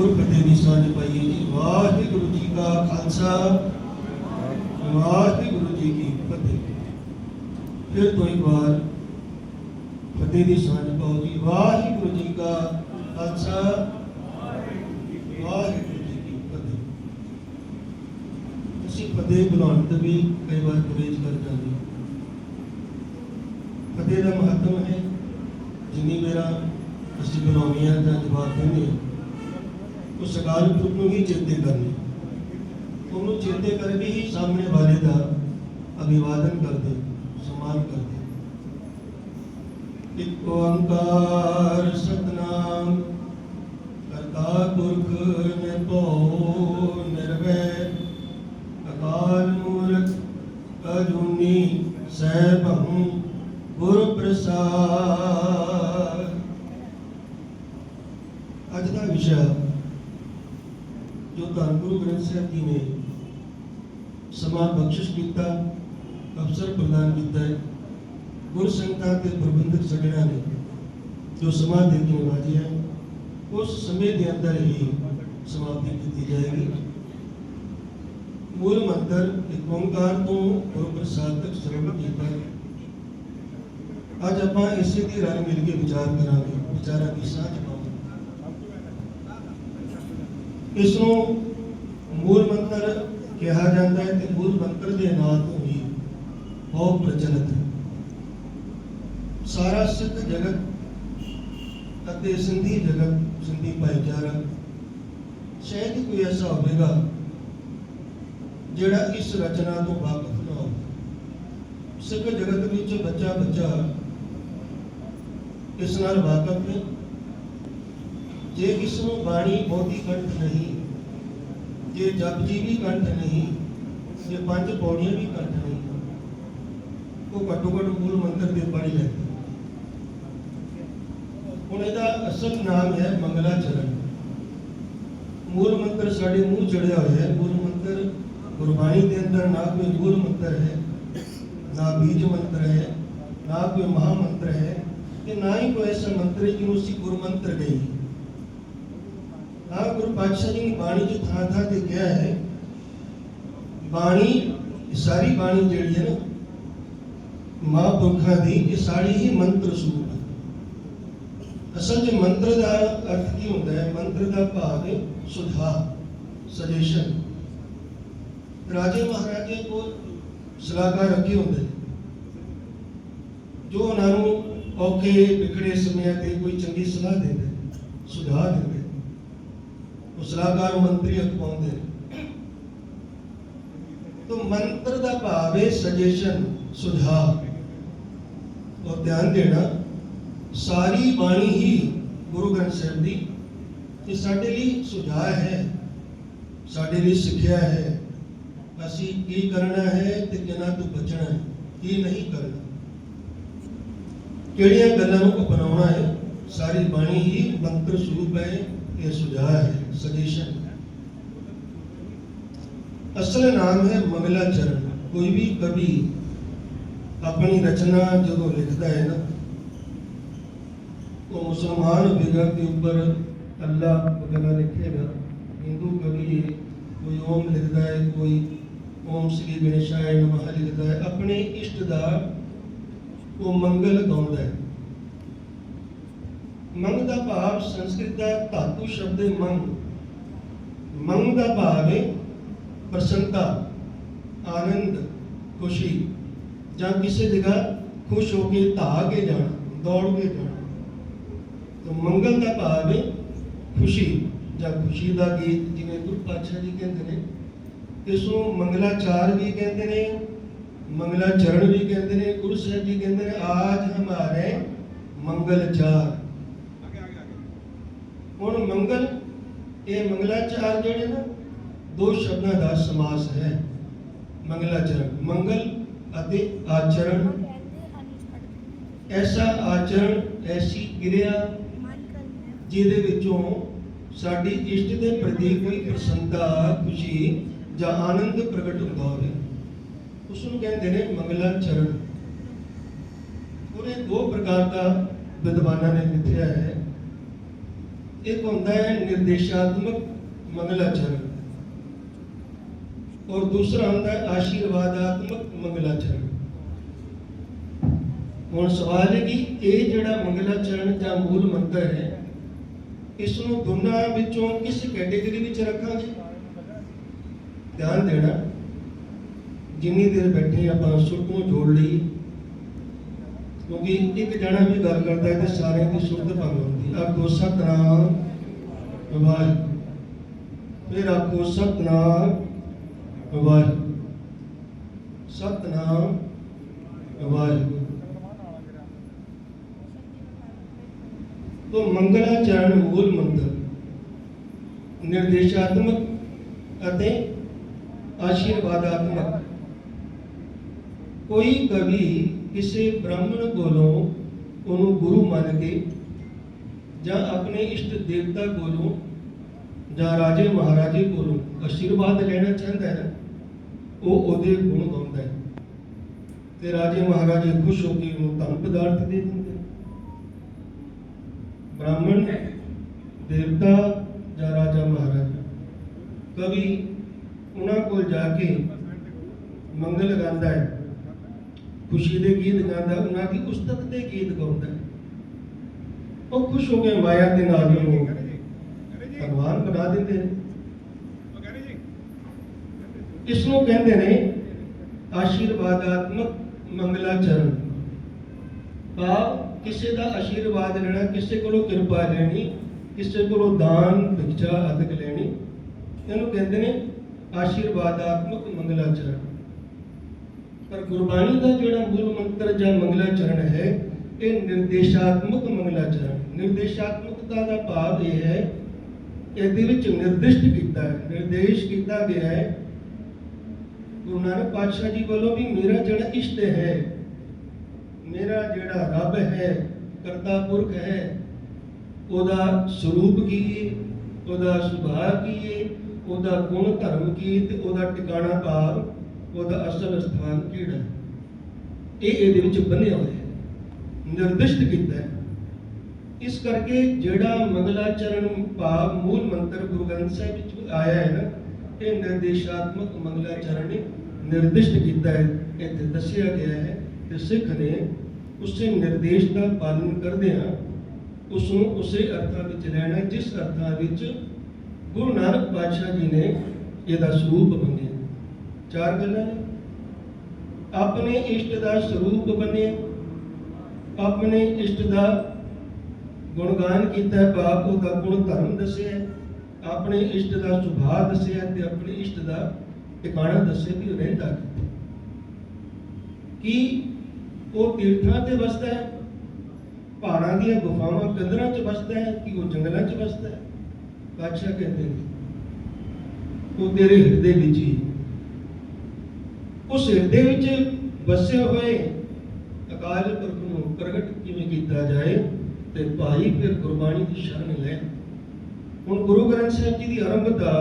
ਗੁਰ ਫਤਿਹ ਦੀ ਸਾਂਝ ਪਾਈਏ ਜੀ। ਵਾਹਿਗੁਰੂ ਜੀ ਕਾ ਖਾਲਸਾ, ਵਾਹਿਗੁਰੂ ਜੀ ਕੀ ਫਤਿਹ। ਫਿਰ ਤੋਂ ਇੱਕ ਵਾਰ ਫਤਿਹ ਦੀ ਸਾਂਝ ਪਾਓ ਜੀ। ਵਾਹਿਗੁਰੂ ਜੀ ਕਾ ਖਾਲਸਾ, ਵਾਹਿਗੁਰੂ ਜੀ ਕੀ ਫਤਿਹ। ਅਸੀਂ ਫਤਿਹ ਬੁਲਾਉਣ ਤੇ ਵੀ ਕਈ ਵਾਰ ਗੁਰੇਜ ਕਰ ਜਾਂਦੇ ਫਤਿਹ ਦਾ ਮਹੱਤਵ ਹੈ ਜਿੰਨੀ ਮੇਰਾ ਅਸੀਂ ਬਣਾਉਣੀਆਂ ਦਾ ਜਵਾਬ ਦਿੰਦੇ ਹਾਂ। ਉਹ ਸਕਾਲ ਨੂੰ ਹੀ ਚੇਤੇ ਕਰਨੀ। ਉਹਨੂੰ ਚੇਤੇ ਕਰਕੇ ਹੀ ਸਾਹਮਣੇ ਵਾਲੇ ਦਾ ਅਭਿਵਾਦਨ ਕਰਦੇ ਸਨਮਾਨ ਕਰਦੇ। ਇੱਕ ਓੰਕਾਰ ਸਤਨਾਮ, ਕਰਤਾ ਪੁਰਖ ਨਿਰਭਉ ਨਿਰਵੈਰ ਅਕਾਲ ਮੂਰਤ ਅਜੂਨੀ ਸੈਭੰ ਗੁਰ ਪ੍ਰਸਾਦ। ਅੱਜ ਦਾ ਵਿਸ਼ਾ ਜੋ ਧੰਨ ਗੁਰੂ ਗ੍ਰੰਥ ਸਾਹਿਬ ਜੀ ਨੇ ਸਮਾਂ ਬਖਸ਼ਿਸ਼ ਕੀਤਾ ਅਵਸਰ ਪ੍ਰਦਾਨ ਕੀਤਾ ਹੈ ਗੁਰ ਸੰਗਤਾਂ ਤੇ ਪ੍ਰਬੰਧਕ ਸੱਜਣਾ ਨੇ ਜੋ ਸਮਾਂ ਦੇ ਕੇ ਨਵਾਜਿਆ ਹੈ, ਉਸ ਸਮੇਂ ਦੇ ਅੰਦਰ ਹੀ ਸਮਾਪਤੀ ਕੀਤੀ ਜਾਏਗੀ ਮੂਲ ਮੰਤਰ ਇੱਕ ਓੰਕਾਰ ਤੋਂ ਗੁਰੂ ਪ੍ਰਸਾਦ ਤੱਕ ਸਰਵ ਕੀਤਾ ਹੈ। ਅੱਜ ਆਪਾਂ ਇਸੇ ਦੀ ਰਲ ਮਿਲ ਕੇ ਵਿਚਾਰ ਕਰਾਂਗੇ ਵਿਚਾਰਾਂ ਦੀ ਸਾਂਝ ਇਸ ਨੂੰ ਮੂਲ ਮੰਤਰ ਕਿਹਾ ਜਾਂਦਾ ਹੈ ਤੇ ਮੂਲ ਮੰਤਰ ਦੇ ਨਾਂ ਤੋਂ ਹੀ ਬਹੁਤ ਪ੍ਰਚਲਿਤ ਹੈ। ਸਾਰਾ ਸਿੱਖ ਜਗਤ ਅਤੇ ਸਿੰਧੀ ਜਗਤ, ਸਿੰਧੀ ਭਾਈਚਾਰਾ, ਸ਼ਾਇਦ ਹੀ ਕੋਈ ਐਸਾ ਹੋਵੇਗਾ ਜਿਹੜਾ ਇਸ ਰਚਨਾ ਤੋਂ ਵਾਕਿਫ ਨਾ ਹੋਵੇ। ਸਿੱਖ ਜਗਤ ਵਿੱਚ ਬੱਚਾ ਬੱਚਾ ਇਸ ਨਾਲ ਵਾਕਿਫ ਹੈ। ਜੇ ਕਿਸ ਨੂੰ ਬਾਣੀ ਬਹੁਤੀ ਕੰਠ ਨਹੀਂ, ਜੇ ਜਪ ਜੀ ਵੀ ਕੰਠ ਨਹੀਂ, ਜੇ ਪੰਜ ਪੌੜੀਆਂ ਵੀ ਕੰਠ ਨਹੀਂ, ਉਹ ਘੱਟੋ ਘੱਟ ਮੂਲ ਮੰਤਰ ਦੇ ਪੜ੍ਹ ਲੈ ਹੁਣ ਇਹਦਾ ਅਸਲ ਨਾਮ ਹੈ ਮੰਗਲਾਚਰਨ ਮੂਲ ਮੰਤਰ ਸਾਡੇ ਮੂੰਹ ਚੜਿਆ ਹੋਇਆ ਹੈ। ਮੂਲ ਮੰਤਰ ਗੁਰਬਾਣੀ ਦੇ ਅੰਦਰ ਨਾ ਕੋਈ ਮੂਲ ਮੰਤਰ ਹੈ, ਨਾ ਬੀਜ ਮੰਤਰ ਹੈ, ਨਾ ਕੋਈ ਮਹਾ ਮੰਤਰ ਹੈ ਤੇ ਨਾ ਹੀ ਕੋਈ ਐਸਾ ਮੰਤਰ ਹੈ ਜਿਹਨੂੰ ਅਸੀਂ ਗੁਰਮੰਤਰ ਕਹੀਏ। ਹਾਂ ਗੁਰੂ ਪਾਤਸ਼ਾਹ ਜੀ ਨੇ ਬਾਣੀ ਚ ਥਾਂ ਥਾਂ ਤੇ ਕਿਹਾ ਹੈ ਬਾਣੀ ਸਾਰੀ ਬਾਣੀ ਜਿਹੜੀ ਹੈ ਨਾ ਮਹਾਂਪੁਰਖਾਂ ਦੀ ਇਹ ਸਾਰੀ ਹੀ ਮੰਤਰ ਸਰੂਪ ਅਸਲ 'ਚ ਮੰਤਰ ਦਾ ਅਰਥ ਕੀ ਹੁੰਦਾ ਹੈ ਮੰਤਰ ਦਾ ਭਾਵ ਹੈ ਸੁਝਾਅ ਸਜੈਸ਼ਨ ਰਾਜੇ ਮਹਾਰਾਜੇ ਕੋਲ ਸਲਾਹਕਾਰ ਰੱਖੇ ਹੁੰਦੇ ਜੋ ਉਹਨਾਂ ਨੂੰ ਔਖੇ ਵਿਖੜੇ ਸਮਿਆਂ ਤੇ ਕੋਈ ਚੰਗੀ ਸਲਾਹ ਦਿੰਦੇ ਸੁਝਾਅ ਦਿੰਦੇ ਉਹ ਸਲਾਹਕਾਰ ਮੰਤਰੀ ਅਖਵਾਉਂਦੇ ਤੋ ਮੰਤਰ ਦਾ ਭਾਵ ਹੈ ਸਜੈਸ਼ਨ ਸੁਝਾਅ। ਉਹ ਧਿਆਨ ਦੇਣਾ, ਸਾਰੀ ਬਾਣੀ ਹੀ ਗੁਰੂ ਗ੍ਰੰਥ ਸਾਹਿਬ ਦੀ ਇਹ ਸਾਡੇ ਲਈ ਸੁਝਾਅ ਹੈ, ਸਾਡੇ ਲਈ ਸਿੱਖਿਆ ਹੈ। ਅਸੀਂ ਕੀ ਕਰਨਾ ਹੈ ਤੇ ਕਿਹਨਾਂ ਤੋਂ ਬਚਣਾ ਹੈ, ਕੀ ਨਹੀਂ ਕਰਨਾ। ਕਿਹੜੀਆਂ ਗੱਲਾਂ ਨੂੰ ਅਪਣਾਉਣਾ ਹੈ, ਸਾਰੀ ਬਾਣੀ ਹੀ ਮੰਤਰ ਸਰੂਪ ਹੈ। ਇਹ ਸੁਝਾਅ ਹੈ ਸਜੈਸ਼ਨ ਅਸਲ ਨਾਮ ਹੈ ਮੰਗਲਾਚਰਨ ਕੋਈ ਵੀ ਕਵੀ ਆਪਣੀ ਰਚਨਾ ਜਦੋਂ ਲਿਖਦਾ ਹੈ ਨਾ ਉਹ ਮੁਸਲਮਾਨ ਹੋਵੇਗਾ के ऊपर अल्लाह वगैरह लिखेगा हिंदू कवि कोई ओम लिखता है कोई ओम श्री गणेशाय नमः लिखता है अपने इष्ट ਦਾ ਉਹ ਮੰਗਲ ਗਾਉਂਦਾ ਹੈ ਮੰਗ ਦਾ ਭਾਵ ਸੰਸਕ੍ਰਿਤ ਦਾ ਧਾਤੂ ਸ਼ਬਦ ਹੈ ਮੰਗ। ਮੰਗ ਦਾ ਭਾਵ ਹੈ ਪ੍ਰਸੰਨਤਾ, ਆਨੰਦ, ਖੁਸ਼ੀ। ਜਾਂ ਕਿਸੇ ਜਗ੍ਹਾ ਖੁਸ਼ ਹੋ ਕੇ ਧਾ ਕੇ ਜਾਣਾ, ਦੌੜ ਕੇ ਜਾਣਾ। ਤਾਂ ਮੰਗਲ ਦਾ ਭਾਵ ਹੈ ਖੁਸ਼ੀ, ਜਾਂ ਖੁਸ਼ੀ ਦਾ ਗੀਤ, ਜਿਵੇਂ ਗੁਰੂ ਪਾਤਸ਼ਾਹ ਜੀ ਕਹਿੰਦੇ ਨੇ। ਇਸ ਨੂੰ ਮੰਗਲਾਚਾਰ ਵੀ ਕਹਿੰਦੇ ਨੇ ਮੰਗਲਾਚਰਨ ਵੀ ਕਹਿੰਦੇ ਨੇ, ਗੁਰੂ ਸਾਹਿਬ ਜੀ ਕਹਿੰਦੇ ਨੇ, ਆਜ ਹਮਾਰੇ ਮੰਗਲਚਾਰ ਹੁਣ ਮੰਗਲ ਇਹ ਮੰਗਲਾਚਾਰ ਜਿਹੜੇ ਨਾ, ਦੋ ਸ਼ਬਦਾਂ ਦਾ ਸਮਾਸ ਹੈ। ਮੰਗਲਾਚਰਨ ਮੰਗਲ ਅਤੇ ਆਚਰਣ। ਐਸਾ ਆਚਰਣ, ਐਸੀ ਕਿਰਿਆ ਜਿਹਦੇ ਵਿੱਚੋਂ ਸਾਡੀ ਇਸ਼ਟ ਦੇ ਪ੍ਰਤੀ ਕੋਈ ਪ੍ਰਸੰਨਤਾ, ਖੁਸ਼ੀ ਜਾਂ ਆਨੰਦ ਪ੍ਰਗਟ ਹੁੰਦਾ ਹੋਵੇ। ਉਸ ਨੂੰ ਕਹਿੰਦੇ ਨੇ ਮੰਗਲਾਚਰਨ ਉਹਨੇ ਦੋ ਪ੍ਰਕਾਰ ਦਾ ਵਿਦਵਾਨਾਂ ਨੇ ਲਿਖਿਆ ਹੈ। ਇੱਕ ਹੁੰਦਾ ਹੈ ਨਿਰਦੇਸ਼ਾਤਮਕ ਮੰਗਲਾਚਰਨ ਔਰ ਦੂਸਰਾ ਹੁੰਦਾ ਹੈ ਆਸ਼ੀਰਵਾਦਾਤਮਕ ਮੰਗਲਾਚਰਨ ਹੁਣ ਸਵਾਲ ਹੈ ਕਿ ਇਹ ਜਿਹੜਾ ਮੰਗਲਾਚਰਨ ਜਾਂ ਮੂਲ ਮੰਤਰ ਹੈ ਇਸ ਨੂੰ ਦੋਨਾਂ ਵਿੱਚੋਂ ਕਿਸ ਕੈਟੇਗਰੀ ਵਿੱਚ ਰੱਖਾਂਗੇ? ਧਿਆਨ ਦੇਣਾ, ਜਿੰਨੀ ਦੇਰ ਬੈਠੇ ਆਪਾਂ ਸੁਰਤ ਨੂੰ ਜੋੜ ਲਈ ਕਿਉਂਕਿ ਇੱਕ ਜਣਾ ਵੀ ਗੱਲ ਕਰਦਾ ਹੈ ਤਾਂ ਸਾਰਿਆਂ ਦੀ ਸੁਰਤ ਭੰਗ ਹੁੰਦੀ ਆ ਕੋ ਸਤਨਾਮ ਵਾਹਿਗੁਰੂ ਫਿਰ ਆ ਕੋ ਸਤਨਾਮ ਵਾਹਿਗੁਰੂ ਸਤਨਾਮ ਵਾਹਿਗੁਰੂ ਤੋਂ ਮੰਗਲਾਚਰਣ ਮੂਲ ਮੰਤਰ ਨਿਰਦੇਸ਼ਾਤਮਕ ਅਤੇ ਆਸ਼ੀਰਵਾਦਾਤਮਕ। ਕੋਈ ਕਵੀ ਕਿਸੇ ਬ੍ਰਾਹਮਣ ਕੋਲੋਂ ਉਹਨੂੰ ਗੁਰੂ ਮੰਨ ਕੇ ਜਾਂ ਆਪਣੇ ਇਸ਼ਟ ਦੇਵਤਾ ਕੋਲੋਂ ਜਾਂ ਰਾਜੇ ਮਹਾਰਾਜੇ ਕੋਲੋਂ ਆਸ਼ੀਰਵਾਦ ਲੈਣਾ ਚਾਹੁੰਦਾ ਹੈ, ਉਹ ਉਹਦੇ ਗੁਣ ਗਾਉਂਦਾ ਹੈ। ਤੇ ਰਾਜੇ ਮਹਾਰਾਜੇ ਖੁਸ਼ ਹੋ ਕੇ ਉਹਨੂੰ ਧਨ ਪਦਾਰਥ ਦੇ ਦਿੰਦੇ ਬ੍ਰਾਹਮਣ, ਦੇਵਤਾ ਜਾਂ ਰਾਜਾ ਮਹਾਰਾਜਾ, ਕਵੀ ਉਹਨਾਂ ਕੋਲ ਜਾ ਕੇ ਮੰਗਲ ਗਾਉਂਦਾ ਹੈ ਖੁਸ਼ੀ ਦੇ ਗੀਤ ਗਾਉਂਦਾ, ਉਹਨਾਂ ਦੀ ਉਸਤਤ ਦੇ ਗੀਤ ਗਾਉਂਦਾ। ਉਹ ਖੁਸ਼ ਹੋ ਕੇ ਮਾਇਆ ਦੇ ਨਾਲ ਉਹਨੂੰ ਭਗਵਾਨ ਬਣਾ ਦਿੰਦੇ ਨੇ। ਇਸ ਨੂੰ ਕਹਿੰਦੇ ਨੇ, ਆਸ਼ੀਰਵਾਦਾਤਮਕ ਮੰਗਲਾਚਰਨ ਭਾਵ ਕਿਸੇ ਦਾ ਆਸ਼ੀਰਵਾਦ ਲੈਣਾ, ਕਿਸੇ ਕੋਲੋਂ ਕਿਰਪਾ ਲੈਣੀ, ਕਿਸੇ ਕੋਲੋਂ ਦਾਨ ਭਿਕਸ਼ਾ ਆਦਿਕ ਲੈਣੀ। ਇਹਨੂੰ ਕਹਿੰਦੇ ਨੇ ਆਸ਼ੀਰਵਾਦਾਤਮਕ ਮੰਗਲਾਚਰਨ ਪਰ ਗੁਰਬਾਣੀ ਦਾ ਜਿਹੜਾ ਮੂਲ ਮੰਤਰ ਜਾਂ ਮੰਗਲਾਚਰਨ ਹੈ, ਇਹ ਨਿਰਦੇਸ਼ਾਤਮਕ ਮੰਗਲਾਚਰਨ ਨਿਰਦੇਸ਼ਾਤਮਕਤਾ ਦਾ ਭਾਵ ਇਹ ਹੈ, ਇਹਦੇ ਵਿੱਚ ਨਿਰਦਿਸ਼ਟ ਕੀਤਾ ਹੈ ਨਿਰਦੇਸ਼ ਕੀਤਾ ਗਿਆ ਹੈ। ਗੁਰੂ ਨਾਨਕ ਪਾਤਸ਼ਾਹ ਜੀ ਵੱਲੋਂ ਵੀ ਮੇਰਾ ਜਿਹੜਾ ਇਸ਼ਟ ਹੈ, ਮੇਰਾ ਜਿਹੜਾ ਰੱਬ ਹੈ, ਕਰਤਾ ਪੁਰਖ ਹੈ, ਉਹਦਾ ਸਰੂਪ ਕੀ ਹੈ ਉਹਦਾ ਸੁਭਾਅ ਕੀ ਹੈ ਉਹਦਾ ਗੁਣ ਧਰਮ ਕੀ ਤੇ ਉਹਦਾ ਟਿਕਾਣਾ ਭਾਵ ਉਹਦਾ ਅਸਲ ਸਥਾਨ ਕਿਹੜਾ ਹੈ? ਇਹ ਇਹਦੇ ਵਿੱਚ ਬੰਨਿਆ ਹੋਇਆ ਹੈ, ਨਿਰਦਿਸ਼ਟ ਕੀਤਾ ਹੈ। ਇਸ ਕਰਕੇ ਜਿਹੜਾ ਮੰਗਲਾਚਰਨ ਭਾਵ ਮੂਲ ਮੰਤਰ ਗੁਰੂ ਗ੍ਰੰਥ ਸਾਹਿਬ ਵਿੱਚ ਆਇਆ ਹੈ ਨਾ, ਇਹ ਨਿਰਦੇਸ਼ਾਤਮਕ ਮੰਗਲਾਚਰਨ ਨੇ ਨਿਰਦਿਸ਼ਟ ਕੀਤਾ ਹੈ, ਇੱਥੇ ਦੱਸਿਆ ਗਿਆ ਹੈ ਕਿ ਸਿੱਖ ਨੇ ਉਸੇ ਨਿਰਦੇਸ਼ ਦਾ ਪਾਲਣ ਕਰਦਿਆਂ ਉਸ ਨੂੰ ਉਸੇ ਅਰਥਾਂ ਵਿੱਚ ਰਹਿਣਾ, ਜਿਸ ਅਰਥਾਂ ਵਿੱਚ ਗੁਰੂ ਨਾਨਕ ਪਾਤਸ਼ਾਹ ਜੀ ਨੇ ਇਹਦਾ ਸਰੂਪ ਮੰਗਿਆ। ਚਾਰ ਗੱਲਾਂ ਨੇ। ਆਪਣੇ ਇਸ਼ਟ ਦਾ ਸਰੂਪ ਬੰਨਿਆ। ਆਪਣੇ ਇਸ਼ਟ ਦਾ ਗੁਣਗਾਨ ਕੀਤਾ ਹੈ ਬਾਪ ਉਹਦਾ ਗੁਣ ਧਰਮ ਦੱਸਿਆ। ਆਪਣੇ ਇਸ਼ਟ ਦਾ ਸੁਭਾਅ ਦੱਸਿਆ ਤੇ ਆਪਣੇ ਇਸ਼ਟ ਦਾ ਟਿਕਾਣਾ ਦੱਸਿਆ ਵੀ ਰਹਿੰਦਾ ਕਿੱਥੇ ਕੀ ਉਹ ਤੀਰਥਾਂ ਤੇ ਵਸਦਾ ਹੈ? ਪਹਾੜਾਂ ਦੀਆਂ ਗੁਫਾਵਾਂ ਕੰਦਰਾਂ 'ਚ ਵਸਦਾ ਹੈ ਕਿ ਉਹ ਜੰਗਲਾਂ 'ਚ ਵਸਦਾ ਹੈ? ਬਾਦਸ਼ਾਹ ਕਹਿੰਦੇ ਨੇ, ਉਹ ਤੇਰੇ ਹਿਰਦੇ ਵਿੱਚ ਹੀ ਉਸ ਹਿਰਦੇ ਵਿੱਚ ਵਸੇ ਹੋਏ ਅਕਾਲ ਪੁਰਖ ਨੂੰ ਪ੍ਰਗਟ ਕਿਵੇਂ ਕੀਤਾ ਜਾਏ ਤੇ ਭਾਈ ਫਿਰ ਗੁਰਬਾਣੀ ਦੀ ਸ਼ਰਨ ਲੈ। ਹੁਣ ਗੁਰੂ ਗ੍ਰੰਥ ਸਾਹਿਬ ਜੀ ਦੀ ਆਰੰਭਤਾ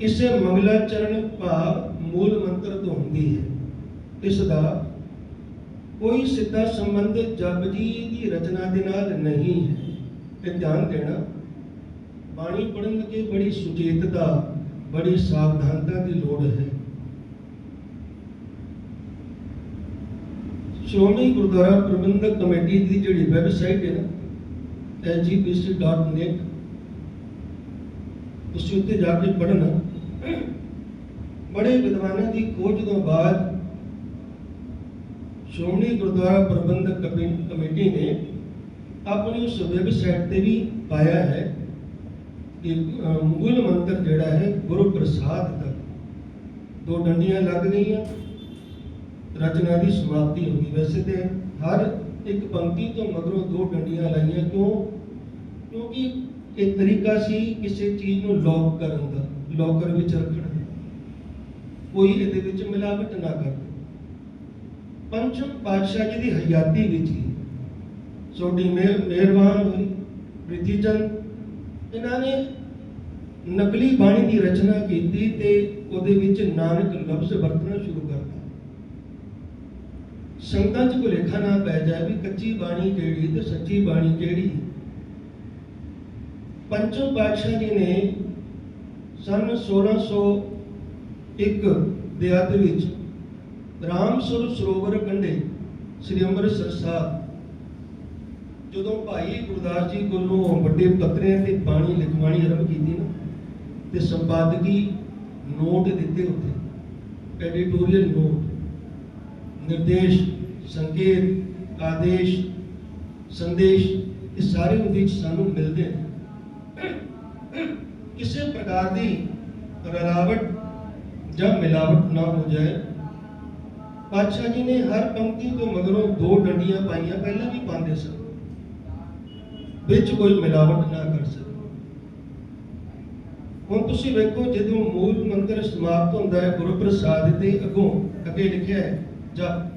ਇਸੇ ਮੰਗਲਾ ਚਰਨ ਭਾਵ ਮੂਲ ਮੰਤਰ ਤੋਂ ਹੁੰਦੀ ਹੈ। ਇਸ ਦਾ ਕੋਈ ਸਿੱਧਾ ਸੰਬੰਧ ਜਪਜੀ ਦੀ ਰਚਨਾ ਦੇ ਨਾਲ ਨਹੀਂ ਹੈ। ਇਹ ਧਿਆਨ ਦੇਣਾ, ਬਾਣੀ ਪੜ੍ਹਨ ਲੱਗੇ ਬੜੀ ਸੁਚੇਤਤਾ, ਬੜੀ ਸਾਵਧਾਨਤਾ ਦੀ ਲੋੜ ਹੈ। ਸ਼੍ਰੋਮਣੀ ਗੁਰਦੁਆਰਾ ਪ੍ਰਬੰਧਕ ਕਮੇਟੀ ਦੀ ਜਿਹੜੀ ਵੈਬਸਾਈਟ ਹੈ ਨਾ sgpc.net ਤੁਸੀਂ ਉੱਤੇ ਜਾ ਕੇ ਪੜ੍ਹਨਾ। ਬੜੇ ਵਿਦਵਾਨਾਂ ਦੀ ਖੋਜ ਤੋਂ ਬਾਅਦ ਸ਼੍ਰੋਮਣੀ ਗੁਰਦੁਆਰਾ ਪ੍ਰਬੰਧਕ ਕਮੇ- ਕਮੇਟੀ ਨੇ ਆਪਣੀ ਉਸ ਵੈਬਸਾਈਟ ਤੇ ਵੀ ਪਾਇਆ ਹੈ ਕਿ ਮੂਲ ਮੰਤਰ ਜਿਹੜਾ ਹੈ ਗੁਰੂ ਪ੍ਰਸਾਦ ਦਾ। ਦੋ ਡੰਡੀਆਂ ਲੱਗ ਗਈਆਂ ਰਚਨਾ ਦੀ ਸਮਾਪਤੀ ਹੋ ਗਈ। ਵੈਸੇ ਤੇ ਹਰ ਇੱਕ ਪੰਕਤੀ ਤੋਂ ਮਗਰੋਂ ਦੋ ਡੰਡੀਆਂ ਲਾਈਆਂ, ਕਿਉਂ? ਕਿਉਂਕਿ ਇਹ ਤਰੀਕਾ ਸੀ ਕਿਸੇ ਚੀਜ਼ ਨੂੰ ਲੌਕ ਕਰਨ ਦਾ ਲੌਕਰ ਵਿੱਚ ਰੱਖਣ ਕੋਈ ਇਹਦੇ ਵਿੱਚ ਮਿਲਾਵਟ ਨਾ ਕਰ। ਪੰਚਮ ਪਾਤਸ਼ਾਹ ਜੀ ਦੀ ਹਯਾਤੀ ਵਿੱਚ ਹੀ ਛੋਟੀ ਮਿਹਰਬਾਨ ਹੋਈ ਪ੍ਰੀਤੀ ਚੰਦ ਇਹਨਾਂ ਨੇ ਨਕਲੀ ਬਾਣੀ ਦੀ ਰਚਨਾ ਕੀਤੀ ਤੇ ਉਹਦੇ ਵਿੱਚ ਨਾਨਕ ਲਫ਼ਜ਼ ਵਰਤਣਾ ਸੰਗਤਾਂ 'ਚ ਭੁਲੇਖਾ ਨਾ ਪੈ ਜਾਏ ਵੀ ਕੱਚੀ ਬਾਣੀ ਕਿਹੜੀ ਤੇ ਸੱਚੀ ਬਾਣੀ ਕਿਹੜੀ ਪੰਚਮ ਪਾਤਸ਼ਾਹ ਜੀ ਨੇ ਸਨ 1601 ਦੇ ਅੱਧ ਵਿੱਚ ਰਾਮਸਰ ਸਰੋਵਰ ਕੰਢੇ ਸ੍ਰੀ ਅੰਮ੍ਰਿਤਸਰ ਸਾਹਿਬ, ਜਦੋਂ ਭਾਈ ਗੁਰਦਾਸ ਜੀ ਕੋਲੋਂ ਵੱਡੇ ਪੱਤਰਿਆਂ ਤੇ ਬਾਣੀ ਲਿਖਵਾਣੀ ਆਰੰਭ ਕੀਤੀ ਨਾ, ਤੇ ਸੰਪਾਦਕੀ ਨੋਟ ਦਿੱਤੇ ਉੱਤੇ ਐਡੀਟੋਰੀਅਲ ਨੋਟ, ਨਿਰਦੇਸ਼ ਸੰਕੇਤ, ਆਦੇਸ਼, ਸੰਦੇਸ਼, ਇਹ ਸਾਰੇ ਉਹਦੇ ਵਿੱਚ ਸਾਨੂੰ ਮਿਲਦੇ ਨੇ। ਕਿਸੇ ਪ੍ਰਕਾਰ ਦੀ ਰਲਾਵਟ ਜਾਂ ਮਿਲਾਵਟ ਨਾ ਹੋ ਜਾਏ। ਪਾਤਸ਼ਾਹ ਜੀ ਨੇ ਹਰ ਪੰਕਤੀ ਤੋਂ ਮਗਰੋਂ ਦੋ ਡੰਡੀਆਂ ਪਾਈਆਂ, ਪਹਿਲਾਂ ਵੀ ਪਾਉਂਦੇ ਸਨ। ਵਿੱਚ ਕੋਈ ਮਿਲਾਵਟ ਨਾ ਕਰ ਸਕੇ। ਹੁਣ ਤੁਸੀਂ ਵੇਖੋ, ਜਦੋਂ ਮੂਲ ਮੰਤਰ ਸਮਾਪਤ ਹੁੰਦਾ ਹੈ ਗੁਰੂ ਪ੍ਰਸਾਦ ਦੇ ਅੱਗੋਂ ਅੱਗੇ ਲਿਖਿਆ ਹੈ ਜਪ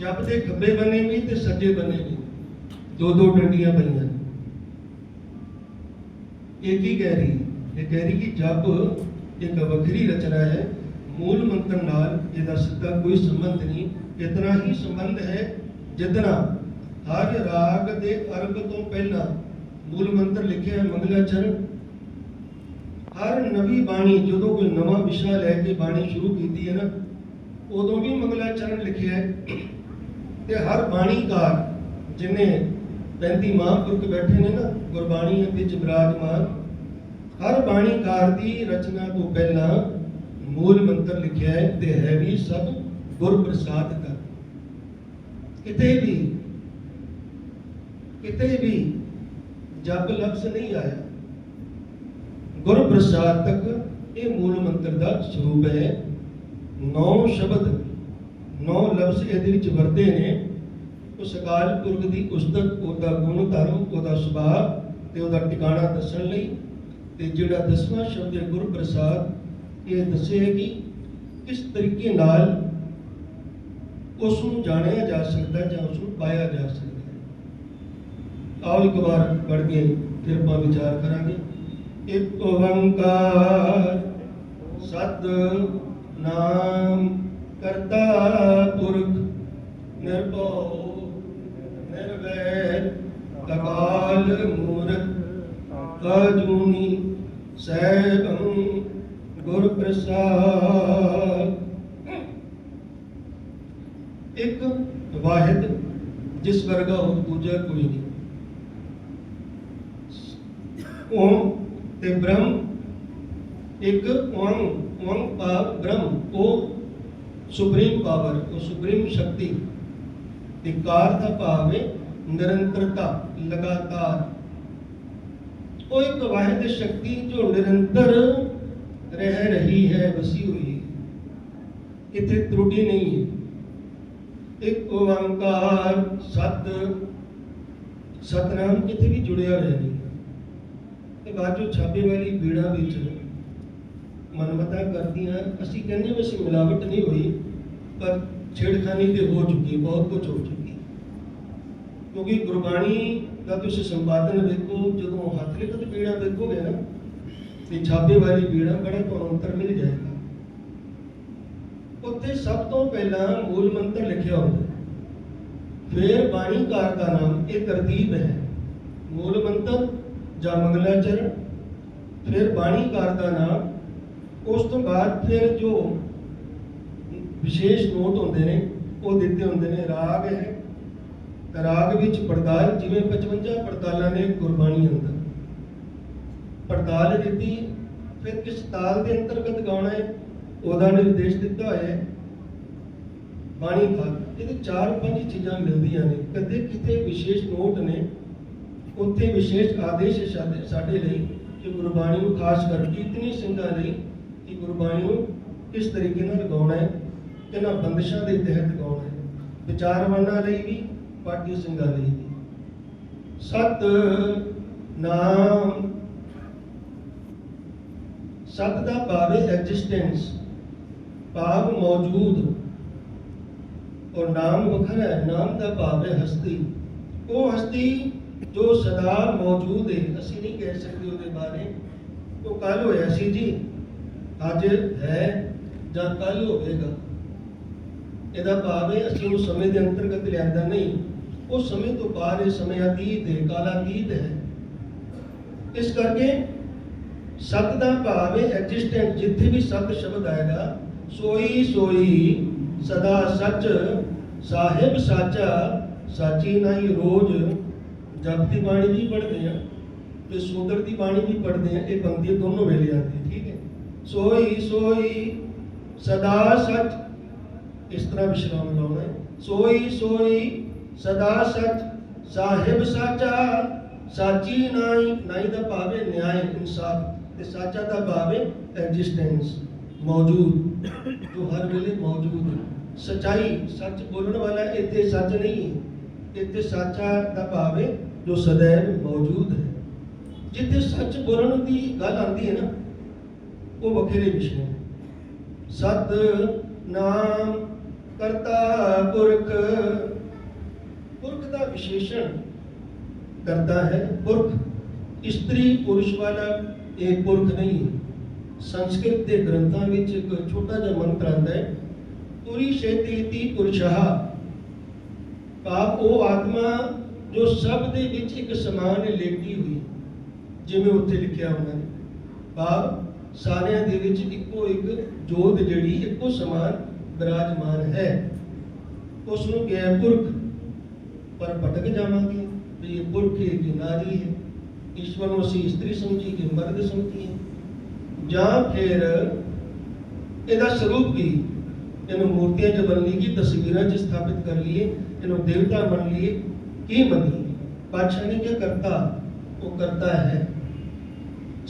ਜਪ ਦੇ ਖੱਬੇ ਬੰਨੇ ਵੀ ਤੇ ਸੱਜੇ ਬੰਨੇ ਵੀ ਦੋ ਦੋ ਡੰਡੀਆਂ ਪਈਆਂ ਇਹ ਕੀ ਕਹਿ ਰਹੀ ਇਹ ਕਹਿ ਰਹੀ ਕਿ ਜਪ ਇੱਕ ਵੱਖਰੀ ਰਚਨਾ ਹੈ ਮੂਲ ਮੰਤਰ ਨਾਲ ਇਹਦਾ ਸਿੱਧਾ ਕੋਈ ਸੰਬੰਧ ਨਹੀਂ ਇਤਨਾ ਹੀ ਸੰਬੰਧ ਹੈ ਜਿਤਨਾ ਹਰ ਰਾਗ ਦੇ ਅਰਬ ਤੋਂ ਪਹਿਲਾਂ ਮੂਲ ਮੰਤਰ ਲਿਖਿਆ ਹੈ ਮੰਗਲਾਚਰਨ ਹਰ ਨਵੀਂ ਬਾਣੀ ਜਦੋਂ ਕੋਈ ਨਵਾਂ ਵਿਸ਼ਾ ਲੈ ਕੇ ਬਾਣੀ ਸ਼ੁਰੂ ਕੀਤੀ ਹੈ ਨਾ ਉਦੋਂ ਵੀ ਮੰਗਲਾਚਰਨ ਲਿਖਿਆ ਹੈ ਤੇ ਹਰ ਬਾਣੀਕਾਰ ਜਿਨੇ 35 ਮਹਾਂਪੁਰਖ ਬੈਠੇ ਨੇ ਨਾ, ਗੁਰਬਾਣੀ ਵਿੱਚ ਵਿਰਾਜਮਾਨ ਹਰ ਬਾਣੀਕਾਰ ਦੀ ਰਚਨਾ ਤੋਂ ਪਹਿਲਾਂ ਮੂਲ ਮੰਤਰ ਲਿਖਿਆ ਹੈ ਤੇ ਹੈ ਵੀ ਸਭ ਗੁਰ ਪ੍ਰਸਾਦ ਦਾ। ਕਿਤੇ ਵੀ ਕਿਤੇ ਵੀ ਜਪ ਲਫ਼ਜ਼ ਨਹੀਂ ਆਇਆ ਗੁਰ ਪ੍ਰਸਾਦ ਤੱਕ ਇਹ ਮੂਲ ਮੰਤਰ ਦਾ ਸਰੂਪ ਹੈ, ਨੌ ਸ਼ਬਦ ਨੌ ਲਫ਼ਜ਼ ਇਹਦੇ ਵਿੱਚ ਵਰਤੇ ਨੇ। ਉਸ ਅਕਾਲ ਪੁਰਖ ਦੀ ਉਸਤਤ, ਉਹਦਾ ਗੁਣ ਧਰਮ, ਉਹਦਾ ਸੁਭਾਅ ਤੇ ਉਹਦਾ ਟਿਕਾਣਾ ਦੱਸਣ ਲਈ ਤੇ ਜਿਹੜਾ ਦਸਵਾਂ ਸ਼ਬਦ ਹੈ ਗੁਰ ਪ੍ਰਸਾਦ ਇਹ ਦੱਸਿਆ ਕਿ ਕਿਸ ਤਰੀਕੇ ਨਾਲ ਉਸ ਨੂੰ ਜਾਣਿਆ ਜਾ ਸਕਦਾ ਜਾਂ ਉਸ ਨੂੰ ਪਾਇਆ ਜਾ ਸਕਦਾ ਹੈ। ਆਓ ਇੱਕ ਵਾਰ ਪੜ੍ਹ ਕੇ ਫਿਰ ਆਪਾਂ ਵਿਚਾਰ ਕਰਾਂਗੇ। ਇੱਕ ਓੰਕਾਰ ਸਤ ਨਾਮ ਕਰਤਾ ਪੁਰਖ, ਨਿਰਭਉ, ਨਿਰਵੈਰ ਅਕਾਲ ਮੂਰਤ ਅਜੂਨੀ ਸੈਭੰ ਗੁਰ ਪ੍ਰਸਾਦ ਇੱਕ ਵਾਹਿਦ ਜਿਸ ਵਰਗਾ ਹੋਰ ਦੂਜਾ ਕੋਈ ਨਹੀਂ। ਓਮ ਤੇ ਬ੍ਰਹਮ, ਇੱਕ ਓਮ ਓਮ ਭਾਵ ਬ੍ਰਹਮ, ਉਹ ਸੁਪਰੀਮ ਪਾਵਰ, ਉਹ ਸੁਪਰੀਮ ਸ਼ਕਤੀ ਤੇ ਕਾਰ ਦਾ ਭਾਵ ਹੈ ਨਿਰੰਤਰਤਾ, ਲਗਾਤਾਰ। ਉਹ ਇੱਕ ਵਾਹਿਦ ਸ਼ਕਤੀ ਜੋ ਨਿਰੰਤਰ ਰਹਿ ਰਹੀ ਹੈ, ਵਸੀ ਹੋਈ ਹੈ। ਕਿਤੇ ਤਰੁਟੀ ਨਹੀਂ ਹੈ। ਇੱਕ ਓੰਕਾਰ ਸਤ, ਸਤਨਾਮ ਕਿਤੇ ਵੀ ਜੁੜਿਆ ਹੋਇਆ ਨਹੀਂ ਤੇ ਬਾਜੂ ਛਾਪੇ ਵਾਲੀ ਬੀੜਾ ਵਿੱਚ ਮਨਮਤਾ ਕਰਦੀਆਂ ਅਸੀਂ ਕਹਿੰਦੇ ਵੀ ਅਸੀਂ ਮਿਲਾਵਟ ਨਹੀਂ ਹੋਈ ਪਰ ਛੇੜਖਾਨੀ ਤੇ ਹੋ ਚੁੱਕੀ ਬਹੁਤ ਕੁਝ ਹੋ ਚੁੱਕੀ ਕਿਉਂਕਿ ਗੁਰਬਾਣੀ ਦਾ ਤੁਸੀਂ ਸੰਪਾਦਨ ਵੇਖੋ ਜਦੋਂ ਹੱਥ ਲਿਖਤ ਬੀੜਾ ਵੇਖੋਗੇ ਨਾ ਤੇ ਛਾਪੇ ਵਾਲੀ ਬੀੜਾ ਬੜਾ ਤੁਹਾਨੂੰ ਅੰਤਰ ਮਿਲ ਜਾਏਗਾ ਉੱਥੇ ਸਭ ਤੋਂ ਪਹਿਲਾਂ ਮੂਲ ਮੰਤਰ ਲਿਖਿਆ ਹੁੰਦਾ ਹੈ। ਫਿਰ ਬਾਣੀਕਾਰ ਦਾ ਨਾਮ ਇਹ ਤਰਤੀਬ ਹੈ ਮੂਲ ਮੰਤਰ ਜਾਂ ਮੰਗਲਾਚਰਨ ਫਿਰ ਬਾਣੀਕਾਰ ਦਾ ਨਾਮ ਉਸ ਤੋਂ ਬਾਅਦ ਫਿਰ ਜੋ ਵਿਸ਼ੇਸ਼ ਨੋਟ ਹੁੰਦੇ ਨੇ, ਉਹ ਦਿੱਤੇ ਹੁੰਦੇ ਨੇ, ਰਾਗ ਹੈ। ਰਾਗ ਵਿੱਚ ਪੜਤਾਲ, ਜਿਵੇਂ 55 ਪੜਤਾਲਾਂ ਨੇ ਗੁਰਬਾਣੀ ਅੰਦਰ। ਪੜਤਾਲ ਦਿੱਤੀ, ਫਿਰ ਕਿਸ ਤਾਲ ਦੇ ਅੰਤਰਗਤ ਗਾਉਣਾ ਹੈ? ਉਹਦਾ ਨਿਰਦੇਸ਼ ਦਿੱਤਾ ਹੋਇਆ ਹੈ। ਬਾਣੀ ਖਾਲ ਇਹਦੇ ਚਾਰ ਪੰਜ ਚੀਜ਼ਾਂ ਮਿਲਦੀਆਂ ਨੇ। ਕਦੇ ਕਿਤੇ ਵਿਸ਼ੇਸ਼ ਨੋਟ ਨੇ, ਉੱਥੇ ਵਿਸ਼ੇਸ਼ ਆਦੇਸ਼ ਸਾਡੇ ਸਾਡੇ ਲਈ ਕਿ ਗੁਰਬਾਣੀ ਨੂੰ ਖਾਸ ਕਰ ਕੀਰਤਨੀ ਸਿੰਘਾਂ ਲਈ ਕਿ ਗੁਰਬਾਣੀ ਨੂੰ ਕਿਸ ਤਰੀਕੇ ਨਾਲ ਗਾਉਣਾ ਹੈ? ਕਿਹਨਾਂ ਬੰਦਸ਼ਾਂ ਦੇ ਤਹਿਤ ਗਾਉਣਾ ਹੈ? ਵਿਚਾਰਵਾਨਾਂ ਲਈ ਵੀ, ਪਾਠੀ ਸਿੰਘਾਂ ਲਈ ਵੀ। ਸਤ ਨਾਮ। ਸਤ ਦਾ ਭਾਵ ਹੈ ਐਗਜ਼ਿਸਟੈਂਸ ਭਾਵ ਮੌਜੂਦ। ਔਰ ਨਾਮ ਵੱਖਰਾ ਹੈ। ਨਾਮ ਦਾ ਭਾਵ ਹੈ ਹਸਤੀ। ਉਹ ਹਸਤੀ ਜੋ ਸਦਾ ਮੌਜੂਦ ਹੈ। ਅਸੀਂ ਨਹੀਂ ਕਹਿ ਸਕਦੇ ਉਹਦੇ ਬਾਰੇ। ਉਹ ਕੱਲ ਹੋਇਆ ਸੀ ਜੀ। ਅੱਜ ਹੈ ਜਾਂ ਕੱਲ ਹੋਵੇਗਾ। ਇਹਦਾ ਭਾਵ ਹੈ ਅਸੀਂ ਉਸ ਸਮੇਂ ਦੇ ਅੰਤਰਗਤ ਲਿਆਂਦਾ ਨਹੀਂ। ਉਹ ਸਮੇਂ ਤੋਂ ਬਾਅਦ ਇਹ ਸਮੇਂ ਅਤੀਤ ਹੈ ਕਾਲਾਤੀਤ ਹੈ। ਇਸ ਕਰਕੇ ਸਤ ਦਾ ਭਾਵ ਹੈ ਐਗਜ਼ਿਸਟੈਂਟ ਜਿੱਥੇ ਵੀ ਸਤ ਸ਼ਬਦ ਆਏਗਾ, ਸੋਈ ਸੋਈ ਸਦਾ ਸੱਚ, ਸਾਹਿਬ ਸਾਚਾ, ਸਾਚੀ ਨਹੀਂ ਰੋਜ਼। ਜਪ ਦੀ ਬਾਣੀ ਵੀ ਪੜ੍ਹਦੇ ਆ ਤੇ ਸੁੰਦਰ ਦੀ ਬਾਣੀ ਵੀ ਪੜ੍ਹਦੇ ਆ, ਇਹ ਪੰਕਤੀ ਦੋਨੋਂ ਵੇਲੇ ਆਉਂਦੀ ਸੋਈ ਸੋਈ ਸਦਾ ਸੱਚ। ਇਸ ਤਰ੍ਹਾਂ ਵਿਸ਼ਰਾਮ ਲਾਉਣਾ ਹੈ। ਸੋਈ ਸੋਈ ਸਦਾ ਸੱਚ। ਸਾਹਿਬ ਸਾਚਾ, ਸਾਚੀ ਨਾਈ ਨਾਈ ਦਾ ਭਾਵ ਨਿਆਂ, ਇਨਸਾਫ। ਤੇ ਸਾਚਾ ਦਾ ਭਾਵ ਐਗਜ਼ਿਸਟੈਂਸ ਮੌਜੂਦ। ਜੋ ਹਰ ਵੇਲੇ ਮੌਜੂਦ ਹੈ। ਸਚਾਈ, ਸੱਚ ਬੋਲਣ ਵਾਲਾ ਇੱਥੇ ਸੱਚ ਨਹੀਂ ਹੈ। ਇੱਥੇ ਸਾਚਾ ਦਾ ਭਾਵ ਜੋ ਸदैव ਮੌਜੂਦ ਹੈ। ਜਿੱਥੇ ਸੱਚ ਬੋਲਣ ਦੀ ਗੱਲ ਆਉਂਦੀ ਹੈ ਨਾ ਉਹ ਵੱਖਰੇ ਵਿਸ਼ੇ ਨੇ ਸਤ ਨਾਮ ਕਰਤਾ ਪੁਰਖ ਪੁਰਖ ਦਾ ਵਿਸ਼ੇਸ਼ਣ ਕਰਤਾ ਹੈ ਪੁਰਖ ਇਸਤਰੀ ਪੁਰਸ਼ ਵਾਲਾ ਇਹ ਪੁਰਖ ਨਹੀਂ ਹੈ ਸੰਸਕ੍ਰਿਤ ਦੇ ਗ੍ਰੰਥਾਂ ਵਿੱਚ ਇੱਕ ਛੋਟਾ ਜਿਹਾ ਮੰਤਰ ਆਉਂਦਾ ਹੈ ਪੁਰੀ ਸ਼ੇਤੀਤੀ ਪੁਰਸ਼ਾ ਭਾਵ ਉਹ ਆਤਮਾ ਜੋ ਸਭ ਦੇ ਵਿੱਚ ਇੱਕ ਸਮਾਨ ਲੇਟੀ ਹੋਈ ਜਿਵੇਂ ਉੱਥੇ ਲਿਖਿਆ ਹੁੰਦਾ ਹੈ ਭਾਵ ਸਾਰਿਆਂ ਦੇ ਵਿੱਚ ਇੱਕੋ ਇੱਕ ਜੋਤ ਜਿਹੜੀ ਇੱਕੋ ਸਮਾਨ ਬਿਰਾਜਮਾਨ ਹੈ। ਉਸ ਨੂੰ ਕਿਹਾ, ਪੁਰਖ, ਪਰ ਭਟਕ ਜਾਵਾਂਗੇ ਵੀ ਇਹ ਪੁਰਖ ਹੈ ਕਿ ਨਾਰੀ ਹੈ। ਈਸ਼ਵਰ ਨੂੰ ਅਸੀਂ ਇਸਤਰੀ ਸਮਝੀ ਕਿ ਮਰਦ ਸਮਝੀਏ। ਜਾਂ ਫਿਰ ਇਹਦਾ ਸਰੂਪ ਵੀ ਇਹਨੂੰ ਮੂਰਤੀਆਂ 'ਚ ਬਣ ਲਈਏ, ਤਸਵੀਰਾਂ 'ਚ ਸਥਾਪਿਤ ਕਰ ਲਈਏ, ਇਹਨੂੰ ਦੇਵਤਾ ਮੰਨ ਲਈਏ। ਕੀ ਮੰਨੀਏ? ਪਾਤਸ਼ਾਹ ਨੇ ਕੀ ਕਰਤਾ, ਉਹ ਕਰਤਾ ਹੈ।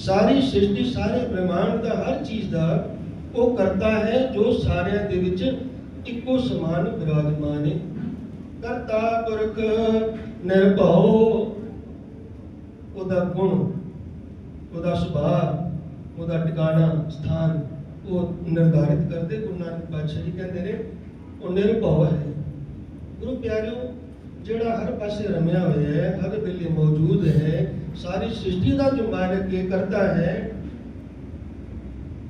ਸਾਰੀ ਸ੍ਰਿਸ਼ਟੀ, ਸਾਰੇ ਬ੍ਰਹਿਮੰਡ ਦਾ ਹਰ ਚੀਜ਼ ਦਾ ਉਹ ਕਰਤਾ ਹੈ ਜੋ ਸਾਰਿਆਂ ਦੇ ਵਿੱਚ ਇੱਕੋ ਸਮਾਨ ਵਿਰਾਜਮਾਨ ਹੈ। ਕਰਤਾ ਪੁਰਖ ਨਿਰਭਉ, ਉਹਦਾ ਗੁਣ, ਉਹਦਾ ਸੁਭਾਅ, ਉਹਦਾ ਟਿਕਾਣਾ, ਸਥਾਨ, ਉਹ ਨਿਰਧਾਰਿਤ ਕਰਦੇ, ਗੁਰੂ ਨਾਨਕ ਪਾਤਸ਼ਾਹ ਜੀ ਕਹਿੰਦੇ ਨੇ, ਉਹ ਨਿਰਭਉ ਹੈ। ਗੁਰੂ ਪਿਆਰਿਓ, ਜਿਹੜਾ ਹਰ ਪਾਸੇ ਰਮਿਆ ਹੋਇਆ ਹੈ, ਹਰ ਵੇਲੇ ਮੌਜੂਦ ਹੈ ਸਾਰੀ ਸ੍ਰਿਸ਼ਟੀ ਦਾ ਜੋ ਮਾਲਕ ਇਹ ਕਰਦਾ ਹੈ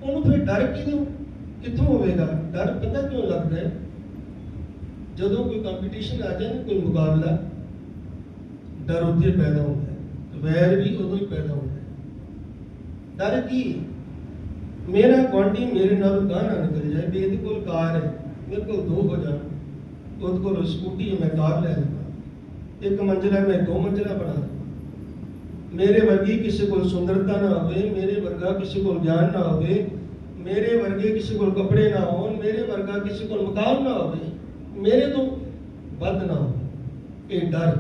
ਉਹਨੂੰ ਫਿਰ ਡਰ ਕਿਉਂ ਕਿੱਥੋਂ ਹੋਵੇਗਾ ਡਰ ਪਤਾ ਕਿਉਂ ਲੱਗਦਾ ਹੈ ਜਦੋਂ ਕੋਈ ਕੰਪੀਟੀਸ਼ਨ ਆ ਜਾਏ ਨਾ ਕੋਈ ਮੁਕਾਬਲਾ ਡਰ ਉੱਥੇ ਪੈਦਾ ਹੁੰਦਾ ਹੈ ਵੈਰ ਵੀ ਉਦੋਂ ਹੀ ਪੈਦਾ ਹੁੰਦਾ ਹੈ ਡਰ ਕੀ ਮੇਰਾ ਗੁਆਂਢੀ ਮੇਰੇ ਨਾਲ ਗਾਹ ਨਾ ਨਿਕਲ ਜਾਏ ਵੀ ਇਹਦੇ ਕੋਲ ਕਾਰ ਹੈ ਮੇਰੇ ਕੋਲ ਦੋ ਹੋ ਜਾਣ ਉਹਦੇ ਕੋਲ ਸਕੂਟੀ ਹੈ ਮੈਂ ਕਾਰ ਲੈ ਲਵਾਂ ਇੱਕ ਮੰਜ਼ਿਲਾ ਮੈਂ ਦੋ ਮੰਜ਼ਿਲਾ ਬਣਾ ਲਵਾਂ ਮੇਰੇ ਵਰਗੀ ਕਿਸੇ ਕੋਲ ਸੁੰਦਰਤਾ ਨਾ ਹੋਵੇ ਮੇਰੇ ਵਰਗਾ ਕਿਸੇ ਕੋਲ ਗਿਆਨ ਨਾ ਹੋਵੇ ਮੇਰੇ ਵਰਗੇ ਕਿਸੇ ਕੋਲ ਕੱਪੜੇ ਨਾ ਹੋਣ ਮੇਰੇ ਵਰਗਾ ਕਿਸੇ ਕੋਲ ਮਕਾਨ ਨਾ ਹੋਵੇ ਮੇਰੇ ਤੋਂ ਵੱਧ ਨਾ ਹੋਵੇ ਇਹ ਡਰ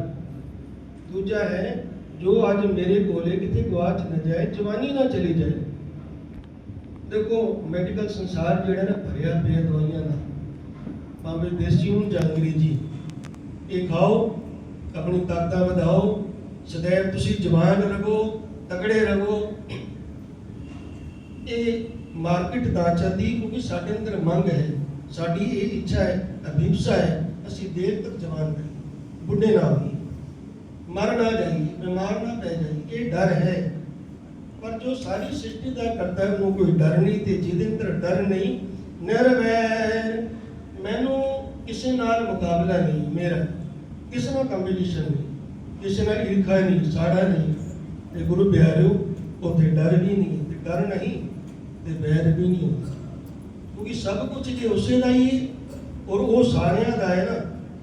ਦੂਜਾ ਹੈ ਜੋ ਅੱਜ ਮੇਰੇ ਕੋਲੇ ਕਿਤੇ ਗਵਾਚ ਨਾ ਜਾਏ ਜਵਾਨੀ ਨਾ ਚਲੀ ਜਾਏ ਦੇਖੋ ਮੈਡੀਕਲ ਸੰਸਾਰ ਜਿਹੜਾ ਨਾ ਭਰਿਆ ਪਿਆ ਦਵਾਈਆਂ ਦਾ ਭਾਵੇਂ ਦੇਸੀ ਹੋਣ ਜਾਂ ਅੰਗਰੇਜ਼ੀ ਇਹ ਖਾਓ ਆਪਣੀ ਤਾਕਤਾਂ ਵਧਾਓ ਸदैव ਤੁਸੀਂ ਜਵਾਨ ਰਹੋ ਤਗੜੇ ਰਹੋ। ਇਹ ਮਾਰਕੀਟ ਨਾ ਚੱਲਦੀ ਕਿਉਂਕਿ ਸਾਡੇ ਅੰਦਰ ਮੰਗ ਹੈ, ਸਾਡੀ ਇਹ ਇੱਛਾ ਹੈ, ਅਭਿਪਸਾ ਹੈ, ਅਸੀਂ ਦੇਰ ਤੱਕ ਜਵਾਨ ਰਹੀਏ, ਬੁੱਢੇ ਨਾ ਹੋਈਏ। ਮਰ ਨਾ ਜਾਈਏ, ਬਿਮਾਰ ਨਾ ਪੈ ਜਾਈਏ, ਇਹ ਡਰ ਹੈ। ਪਰ ਜੋ ਸਾਰੀ ਸ੍ਰਿਸ਼ਟੀ ਦਾ ਕਰਤਾ ਹੈ, ਉਹਨੂੰ ਕੋਈ ਡਰ ਨਹੀਂ ਤੇ ਜਿਹਦੇ ਅੰਦਰ ਡਰ ਨਹੀਂ, ਨਿਰਵੈਰ। ਮੈਨੂੰ ਕਿਸੇ ਨਾਲ ਮੁਕਾਬਲਾ ਨਹੀਂ, ਮੇਰਾ ਕਿਸੇ ਨਾਲ ਕੰਪੀਟੀਸ਼ਨ ਨਹੀਂ। ਕਿਸੇ ਨਾਲ ਈਰਖਾ ਨਹੀਂ, ਸਾੜਾ ਨਹੀਂ, ਤੇ ਗੁਰੂ ਪਿਆਰਿਓ, ਉੱਥੇ ਡਰ ਵੀ ਨਹੀਂ, ਤੇ ਡਰ ਨਹੀਂ, ਤੇ ਵੈਰ ਵੀ ਨਹੀਂ ਕਿਉਂਕਿ ਸਭ ਕੁਝ ਜੇ ਉਸੇ ਦਾ ਹੀ ਹੈ, ਔਰ ਉਹ ਸਾਰਿਆਂ ਦਾ ਹੈ ਨਾ,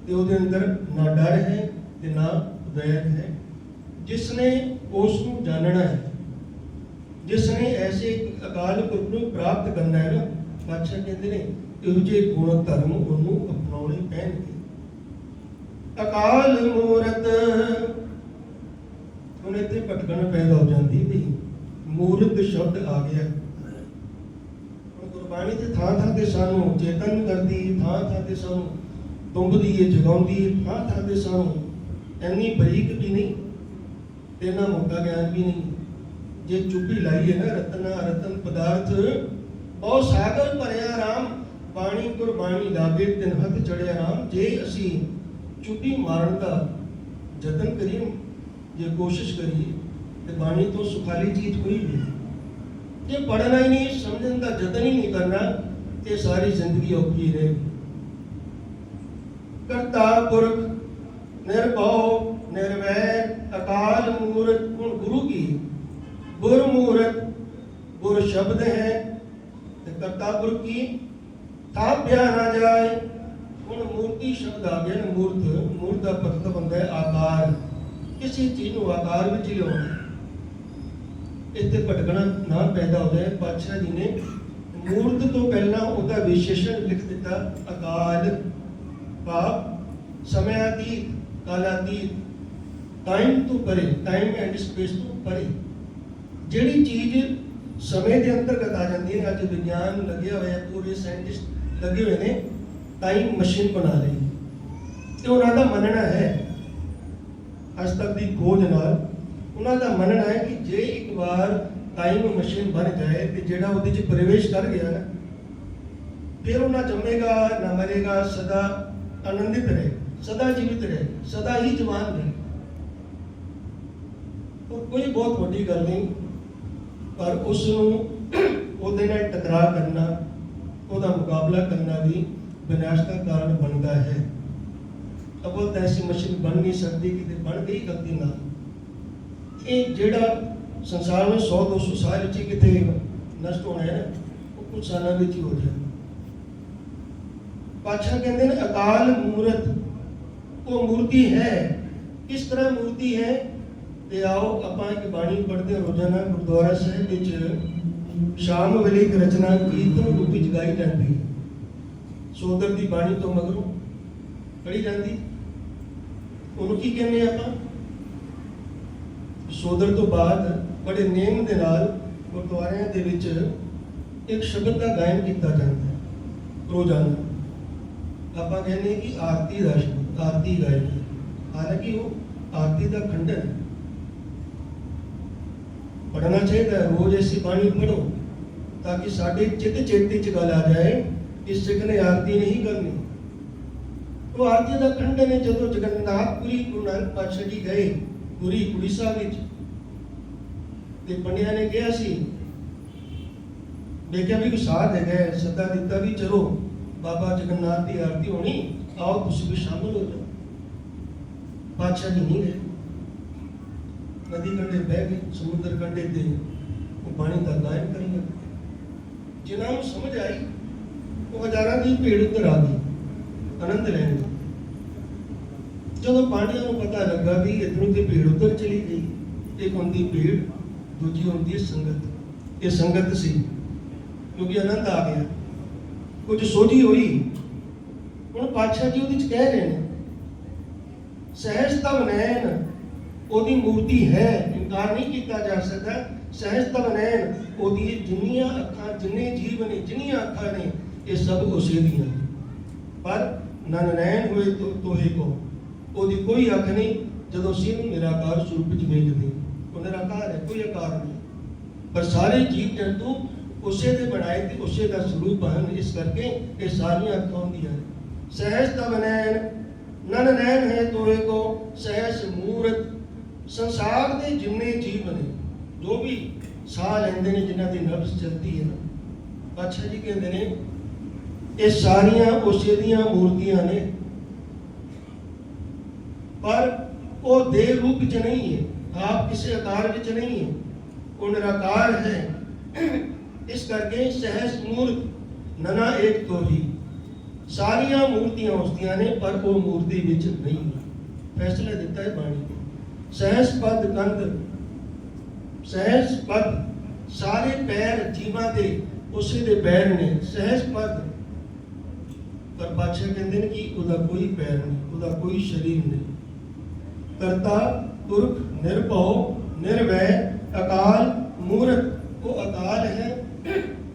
ਤੇ ਉਹਦੇ ਅੰਦਰ ਨਾ ਡਰ ਹੈ, ਤੇ ਨਾ ਵੈਰ ਹੈ। ਜਿਸ ਨੇ ਉਸ ਨੂੰ ਜਾਣਨਾ ਹੈ ਜਿਸ ਨੇ ਐਸੇ ਅਕਾਲ ਪੁਰਖ ਨੂੰ ਪ੍ਰਾਪਤ ਕਰਨਾ ਹੈ ਨਾ, ਪਾਤਸ਼ਾਹ ਕਹਿੰਦੇ ਨੇ, ਇਹੋ ਜਿਹੇ ਗੁਣ ਧਰਮ ਉਹਨੂੰ ਅਪਣਾਉਣੇ ਪੈਣਗੇ। ਅਕਾਲ ਮੂਰਤ। ਹੁਣ ਇੱਥੇ ਭਟਕਣ ਪੈਦਾ ਹੋ ਜਾਂਦੀ ਵੀ ਮੂਰਤ ਸ਼ਬਦ ਆ ਗਿਆ। ਗੁਰਬਾਣੀ ਤੇ ਥਾਂ ਥਾਂ ਤੇ ਸਾਨੂੰ ਚੇਤਨ ਕਰਦੀ, ਥਾਂ ਥਾਂ ਤੇ ਸਾਨੂੰ ਤੁੰਬਦੀ ਹੈ ਜਗਾਉਂਦੀ ਹੈ ਥਾਂ ਥਾਂ ਤੇ ਸਾਨੂੰ ਇੰਨੀ ਬਰੀਕ ਵੀ ਨਹੀਂ ਤੇ ਨਾ ਮੋਟਾ ਗਿਆਨ ਵੀ ਨਹੀਂ। ਜੇ ਚੁੱਪੀ ਲਾਈਏ ਨਾ ਰਤਨਾ, ਰਤਨ ਪਦਾਰਥ ਬਹੁਤ ਸਾਗਰ ਭਰਿਆ ਰਾਮ, ਬਾਣੀ ਗੁਰਬਾਣੀ ਲਾਗੇ ਤਿਨ ਹੱਥ ਚੜਿਆ ਰਾਮ, ਜੇ ਅਸੀਂ ਚੁੱਪੀ ਮਾਰਨ ਦਾ ਯਤਨ ਕਰੀਏ, ਜੇ ਕੋਸ਼ਿਸ਼ ਕਰੀਏ, ਤੇ ਬਾਣੀ ਤੋਂ ਸੁਖਾਲੀ ਚੀਜ਼ ਕੋਈ ਨਹੀਂ ਜੇ ਪੜਨਾ ਹੀ ਨਹੀਂ, ਸਮਝਣ ਦਾ ਯਤਨ ਹੀ ਨਹੀਂ ਕਰਨਾ, ਤੇ ਸਾਰੀ ਜ਼ਿੰਦਗੀ ਔਖੀ ਰਹੇ ਕਰਤਾ ਪੁਰਖ, ਨਿਰਭਉ, ਨਿਰਵੈਰ, ਅਕਾਲ ਮੂਰਤ ਹੁਣ ਗੁਰੂ ਕੀ? ਗੁਰ ਮੂਰਤ ਗੁਰ ਸ਼ਬਦ ਹੈ, ਤੇ ਕਰਤਾ ਗੁਰ ਕੀ? ਥਾਪਿਆ ਨਾ ਜਾਏ ਹੁਣ ਮੂਰਤੀ ਸ਼ਬਦ ਆ ਗਿਆ ਮੂਰਤ ਮੂਰਤ ਦਾ ਮਤਲਬ ਹੁੰਦਾ ਹੈ ਆਕਾਰ। ਕਿਸੇ ਚੀਜ਼ ਨੂੰ ਆਕਾਰ ਵਿੱਚ ਲਿਆਉਣਾ ਇੱਥੇ ਭਟਕਣਾ ਨਾ ਪੈਦਾ ਹੋ। ਜਾਏ ਪਾਤਸ਼ਾਹ ਜੀ ਨੇ ਮੂਰਤ ਤੋਂ ਪਹਿਲਾਂ ਉਹਦਾ ਵਿਸ਼ੇਸ਼ਣ ਲਿਖ ਦਿੱਤਾ, ਅਕਾਲ ਭਾਵ ਕਾਲਾਂ ਦੀ ਟਾਈਮ ਤੋਂ ਪਰੇ ਟਾਈਮ ਐਂਡ ਸਪੇਸ ਤੋਂ ਪਰੇ। ਜਿਹੜੀ ਚੀਜ਼ ਸਮੇਂ ਦੇ ਅੰਤਰਗਤ ਆ ਜਾਂਦੀ ਹੈ, ਅੱਜ ਵਿਗਿਆਨ ਲੱਗਿਆ ਹੋਇਆ, ਪੂਰੇ ਸਾਇੰਟਿਸਟ ਲੱਗੇ ਹੋਏ ਨੇ ਟਾਈਮ ਮਸ਼ੀਨ ਬਣਾ ਲਈ। ਤੇ ਉਹਨਾਂ ਦਾ ਮੰਨਣਾ ਹੈ, ਅੱਜ ਤੱਕ ਦੀ ਖੋਜ ਨਾਲ ਉਹਨਾਂ ਦਾ ਮੰਨਣਾ ਹੈ ਕਿ ਜੇ ਇੱਕ ਵਾਰ ਟਾਈਮ ਮਸ਼ੀਨ ਬਣ ਜਾਏ ਤੇ ਜਿਹੜਾ ਉਹਦੇ 'ਚ ਪ੍ਰਵੇਸ਼ ਕਰ ਗਿਆ ਨਾ ਫਿਰ ਉਹ ਨਾ ਜੰਮੇਗਾ, ਨਾ ਮਰੇਗਾ, ਸਦਾ ਆਨੰਦਿਤ ਰਹੇ, ਸਦਾ ਜੀਵਿਤ ਰਹੇ, ਸਦਾ ਹੀ ਜਵਾਨ ਰਹੇ। ਉਹ ਕੋਈ ਬਹੁਤ ਵੱਡੀ ਗੱਲ ਨਹੀਂ, ਪਰ ਉਸ ਨੂੰ ਉਹਦੇ ਨਾਲ ਟਕਰਾਅ ਕਰਨਾ, ਉਹਦਾ ਮੁਕਾਬਲਾ ਕਰਨਾ ਵੀ ਵਿਨਾਸ਼ ਦਾ ਕਾਰਨ ਬਣਦਾ ਹੈ। ਅਬਲ ਤਾਂ ਮਸ਼ੀਨ ਬਣ ਨਹੀਂ ਸਕਦੀ ਕਿ ਬਣ ਗਈ ਗਲਤੀ ਨਾਲ। ਇਹ ਜਿਹੜਾ ਸੰਸਾਰ ਵਿੱਚ 100 200 ਸਾਲ ਵਿੱਚ ਕਿਤੇ ਨਸ਼ਟ ਹੋਣਾ ਹੈ ਉਹ ਕੁਝ ਸਾਲਾਂ ਵਿੱਚ ਹੀ ਹੋ ਜਾਏ ਪਾਤਸ਼ਾਹ ਕਹਿੰਦੇ ਨੇ, ਅਕਾਲ ਮੂਰਤ, ਉਹ ਮੂਰਤੀ ਹੈ। ਕਿਸ ਤਰ੍ਹਾਂ ਮੂਰਤੀ ਹੈ? ਤੇ ਆਓ ਆਪਾਂ ਇੱਕ ਬਾਣੀ ਪੜ੍ਹਦੇ ਰੋਜ਼ਾਨਾ ਗੁਰਦੁਆਰਾ ਸਾਹਿਬ ਵਿੱਚ। ਸ਼ਾਮ ਵੇਲੇ ਇੱਕ ਰਚਨਾ ਕੀਰਤਨ ਰੂਪ ਵਿੱਚ ਗਾਈ ਜਾਂਦੀ ਹੈ। ਸੋਦਰ ਦੀ ਬਾਣੀ ਤੋਂ ਮਗਰੋਂ ਪੜ੍ਹੀ ਜਾਂਦੀ। ਉਹਨੂੰ ਕੀ ਕਹਿੰਦੇ ਆਪਾਂ? ਸੋਦਰ ਤੋਂ ਬਾਅਦ ਬੜੇ ਨੇਮ ਦੇ ਨਾਲ ਗੁਰਦੁਆਰਿਆਂ ਦੇ ਵਿੱਚ ਇੱਕ ਸ਼ਬਦ ਦਾ ਗਾਇਨ ਕੀਤਾ ਜਾਂਦਾ ਹੈ, ਰੋਜ਼ਾਨਾ। ਆਪਾਂ ਕਹਿੰਦੇ ਕਿ ਆਰਤੀ ਦਾ ਸ਼ਬਦ ਆਰਤੀ ਗਾਇਕੀ ਹਾਲਾਂਕਿ ਉਹ ਆਰਤੀ ਦਾ ਖੰਡਨ ਹੈ ਪੜਨਾ ਚਾਹੀਦਾ ਰੋਜ਼ ਐਸੀ ਬਾਣੀ ਪੜੋ ਤਾਂ ਕਿ ਸਾਡੇ ਚਿੱਤ ਚੇਤੇ ਚ ਗੱਲ ਆ ਜਾਏ ਕਿ ਨੇ ਆਰਤੀ ਨਹੀਂ ਕਰਨੀ। ਉਹ ਆਰਤੀ ਦਾ ਖੰਡਨ ਹੈ ਜਦੋਂ ਜਗਨਨਾਥਪੁਰੀ ਗੁਰੂ ਨਾਨਕ ਪਾਤਸ਼ਾਹ ਜੀ ਗਏ, ਪੂਰੀ ਉੜੀਸਾ ਵਿੱਚ। ਤੇ ਪੰਡਿਆਂ ਨੇ ਕਿਹਾ ਸੀ ਦੇਖਿਆ ਵੀ ਕੋਈ ਸਾਧ ਹੈਗਾ ਸੱਦਾ ਦਿੱਤਾ ਵੀ ਚਲੋ, ਬਾਬਾ ਜਗਨਨਾਥ ਦੀ ਆਰਤੀ ਹੋਣੀ, ਆਓ ਤੁਸੀਂ ਵੀ ਸ਼ਾਮਲ ਹੋ ਜਾਓ। ਪਾਤਸ਼ਾਹ ਜੀ ਨਹੀਂ ਗਏ। ਨਦੀ ਕੰਢੇ ਬਹਿ ਗਏ, ਸਮੁੰਦਰ ਕੰਢੇ ਤੇ ਉਹ ਪਾਣੀ ਦਾ ਗਾਇਨ ਕਰਨ ਲੱਗੇ। ਜਿਨ੍ਹਾਂ ਨੂੰ ਸਮਝ ਆਈ ਉਹ ਹਜ਼ਾਰਾਂ ਦੀ ਭੀੜ ਉੱਧਰ ਆ ਗਈ ਆਨੰਦ ਲੈਣ ਜਦੋਂ ਪਾਂਡਿਆਂ ਨੂੰ ਪਤਾ ਲੱਗਾ ਵੀ ਇਧਰੋਂ ਤੇ ਭੀੜ ਉੱਤਰ ਚਲੀ ਗਈ ਇੱਕ ਹੁੰਦੀ ਭੀੜ, ਦੂਜੀ ਹੁੰਦੀ ਸੰਗਤ। ਇਹ ਸੰਗਤ ਸੀ, ਕਿਉਂਕਿ ਆਨੰਦ ਆ ਗਿਆ। ਕੁਝ ਸੋਝੀ ਹੋਈ, ਹੁਣ ਪਾਤਸ਼ਾਹ ਜੀ ਉਹਦੇ ਚ ਕਹਿ ਰਹੇ ਨੇ, ਸਹਿਜ ਤਵ ਨੈਣ, ਉਹਦੀ ਮੂਰਤੀ ਹੈ, ਇਨਕਾਰ ਨਹੀਂ ਕੀਤਾ ਜਾ ਸਕਦਾ। ਸਹਿਜ ਤਵ ਨੈਣ, ਉਹਦੀ ਜਿੰਨੀਆਂ ਅੱਖਾਂ, ਜਿੰਨੇ ਜੀਵ ਨੇ, ਜਿੰਨੀਆਂ ਅੱਖਾਂ ਨੇ ਇਹ ਸਭ ਉਸੇ ਦੀਆਂ ਨੇ। ਪਰ ਨਨ ਨੈਣ ਹੋਏ ਤੋਹੇ ਕੋ, ਉਹਦੀ ਕੋਈ ਅੱਖ ਨਹੀਂ, ਜਦੋਂ ਸੀ ਨਿਰਾਕਾਰ ਸਰੂਪ ਵਿੱਚ ਵੇਖਦੇ। ਉਹ ਨਿਰਾਕਾਰ ਹੈ, ਕੋਈ ਆਕਾਰ ਨਹੀਂ। ਪਰ ਸਾਰੇ ਜੀਵ ਜੰਤੂ ਉਸੇ ਦੇ ਬਣਾਏ ਤੇ ਉਸੇ ਦਾ ਸਰੂਪ ਹਨ। ਇਸ ਕਰਕੇ ਇਹ ਸਾਰੀਆਂ ਅੱਖਾਂ ਹੁੰਦੀਆਂ ਸਹਿਜ ਤਵ ਨੈਣ ਨਨ ਨੈਣ ਹੈ ਤੋਏ ਕੋ, ਸਹਿਜ ਮੂਰਤ। ਸੰਸਾਰ ਦੇ ਜਿੰਨੇ ਜੀਵ ਨੇ, ਜੋ ਵੀ ਸਾਹ ਲੈਂਦੇ ਨੇ, ਜਿਨ੍ਹਾਂ ਦੀ ਨਬਜ਼ ਚਲਦੀ ਹੈ। ਨਾ ਪਾਤਸ਼ਾਹ ਜੀ ਕਹਿੰਦੇ ਨੇ ਇਹ ਸਾਰੀਆਂ ਉਸੇ ਦੀਆਂ ਮੂਰਤੀਆਂ ਨੇ। ਪਰ ਉਹ ਦੇਹ ਰੂਪ ਚ ਨਹੀਂ ਹੈ, ਆਪ ਕਿਸੇ ਆਕਾਰ ਵਿੱਚ ਨਹੀਂ ਹੈ। ਉਹ ਨਿਰਾਕਾਰ ਹੈ। ਇਸ ਕਰਕੇ ਸਹਿਜ ਮੂਰਤ ਨਨਾ ਏਕ ਤੋਂ ਹੀ ਸਾਰੀਆਂ ਮੂਰਤੀਆਂ ਉਸਦੀਆਂ ਨੇ, ਪਰ ਉਹ ਮੂਰਤੀ ਵਿੱਚ ਨਹੀਂ ਫੈਸਲਾ ਦਿੱਤਾ ਹੈ ਬਾਣੀ ਸਹਿਜ ਪਦ ਕੰਧ, ਸਹਿਜ ਪਦ ਸਾਰੇ ਪੈਰ ਜੀਵਾਂ ਦੇ ਉਸੇ ਦੇ ਪੈਰ ਨੇ। ਸਹਿਜ ਪਦ ਪਰ ਬਾਦਸ਼ਾਹ ਕਹਿੰਦੇ ਨੇ ਕਿ ਉਹਦਾ ਕੋਈ ਪੈਰ ਨਹੀਂ ਉਹਦਾ ਕੋਈ ਸਰੀਰ ਨਹੀਂ ਕਰਤਾ ਪੁਰਖ ਨਿਰਭਉ ਨਿਰਵੈ ਅਕਾਲ ਮੂਰਤ ਉਹ ਅਕਾਲ ਹੈ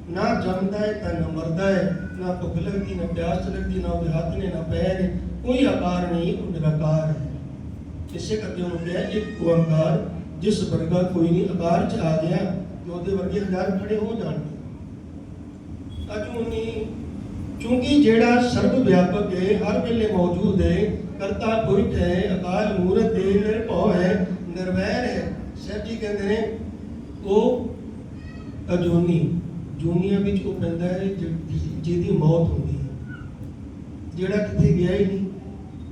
ਨਾ ਜੰਮਦਾ ਹੈ ਤਾਂ ਨਾ ਮਰਦਾ ਹੈ ਨਾ ਭੁੱਖ ਲੱਗਦੀ ਨਾ ਪਿਆਸ ਲੱਗਦੀ ਨਾ ਉਹਦੇ ਹੱਥ ਨੇ ਨਾ ਪੈਰ ਨੇ ਕੋਈ ਆਕਾਰ ਨਹੀਂ ਉਹ ਨਿਰਾਕਾਰ ਹੈ ਇਸੇ ਕਰਕੇ ਉਹਨੂੰ ਕਿਹਾ ਇੱਕ ਓੰਕਾਰ ਜਿਸ ਵਰਗਾ ਕੋਈ ਨਹੀਂ ਆਕਾਰ ਚ ਆ ਗਿਆ ਤੇ ਉਹਦੇ ਵਰਗੇ ਹਜ਼ਾਰ ਖੜੇ ਹੋ ਜਾਣਗੇ ਅਜੂਨੀ ਕਿਉਂਕਿ ਜਿਹੜਾ ਸਰਬ ਵਿਆਪਕ ਹੈ ਹਰ ਵੇਲੇ ਮੌਜੂਦ ਹੈ ਕਰਤਾ ਪੁਰਖ ਹੈ ਅਕਾਲ ਮੂਰਤ ਦੇ ਨਿਰਭਉ ਹੈ ਨਿਰਵੈਰ ਹੈ ਸਾਹਿਬ ਜੀ ਕਹਿੰਦੇ ਨੇ, ਉਹ ਅਜੂਨੀ ਜੂਨੀਆਂ ਵਿੱਚ ਉਹ ਪੈਂਦਾ ਹੈ ਜਿਹਦੀ ਮੌਤ ਹੁੰਦੀ ਹੈ ਜਿਹੜਾ ਕਿਤੇ ਗਿਆ ਹੀ ਨਹੀਂ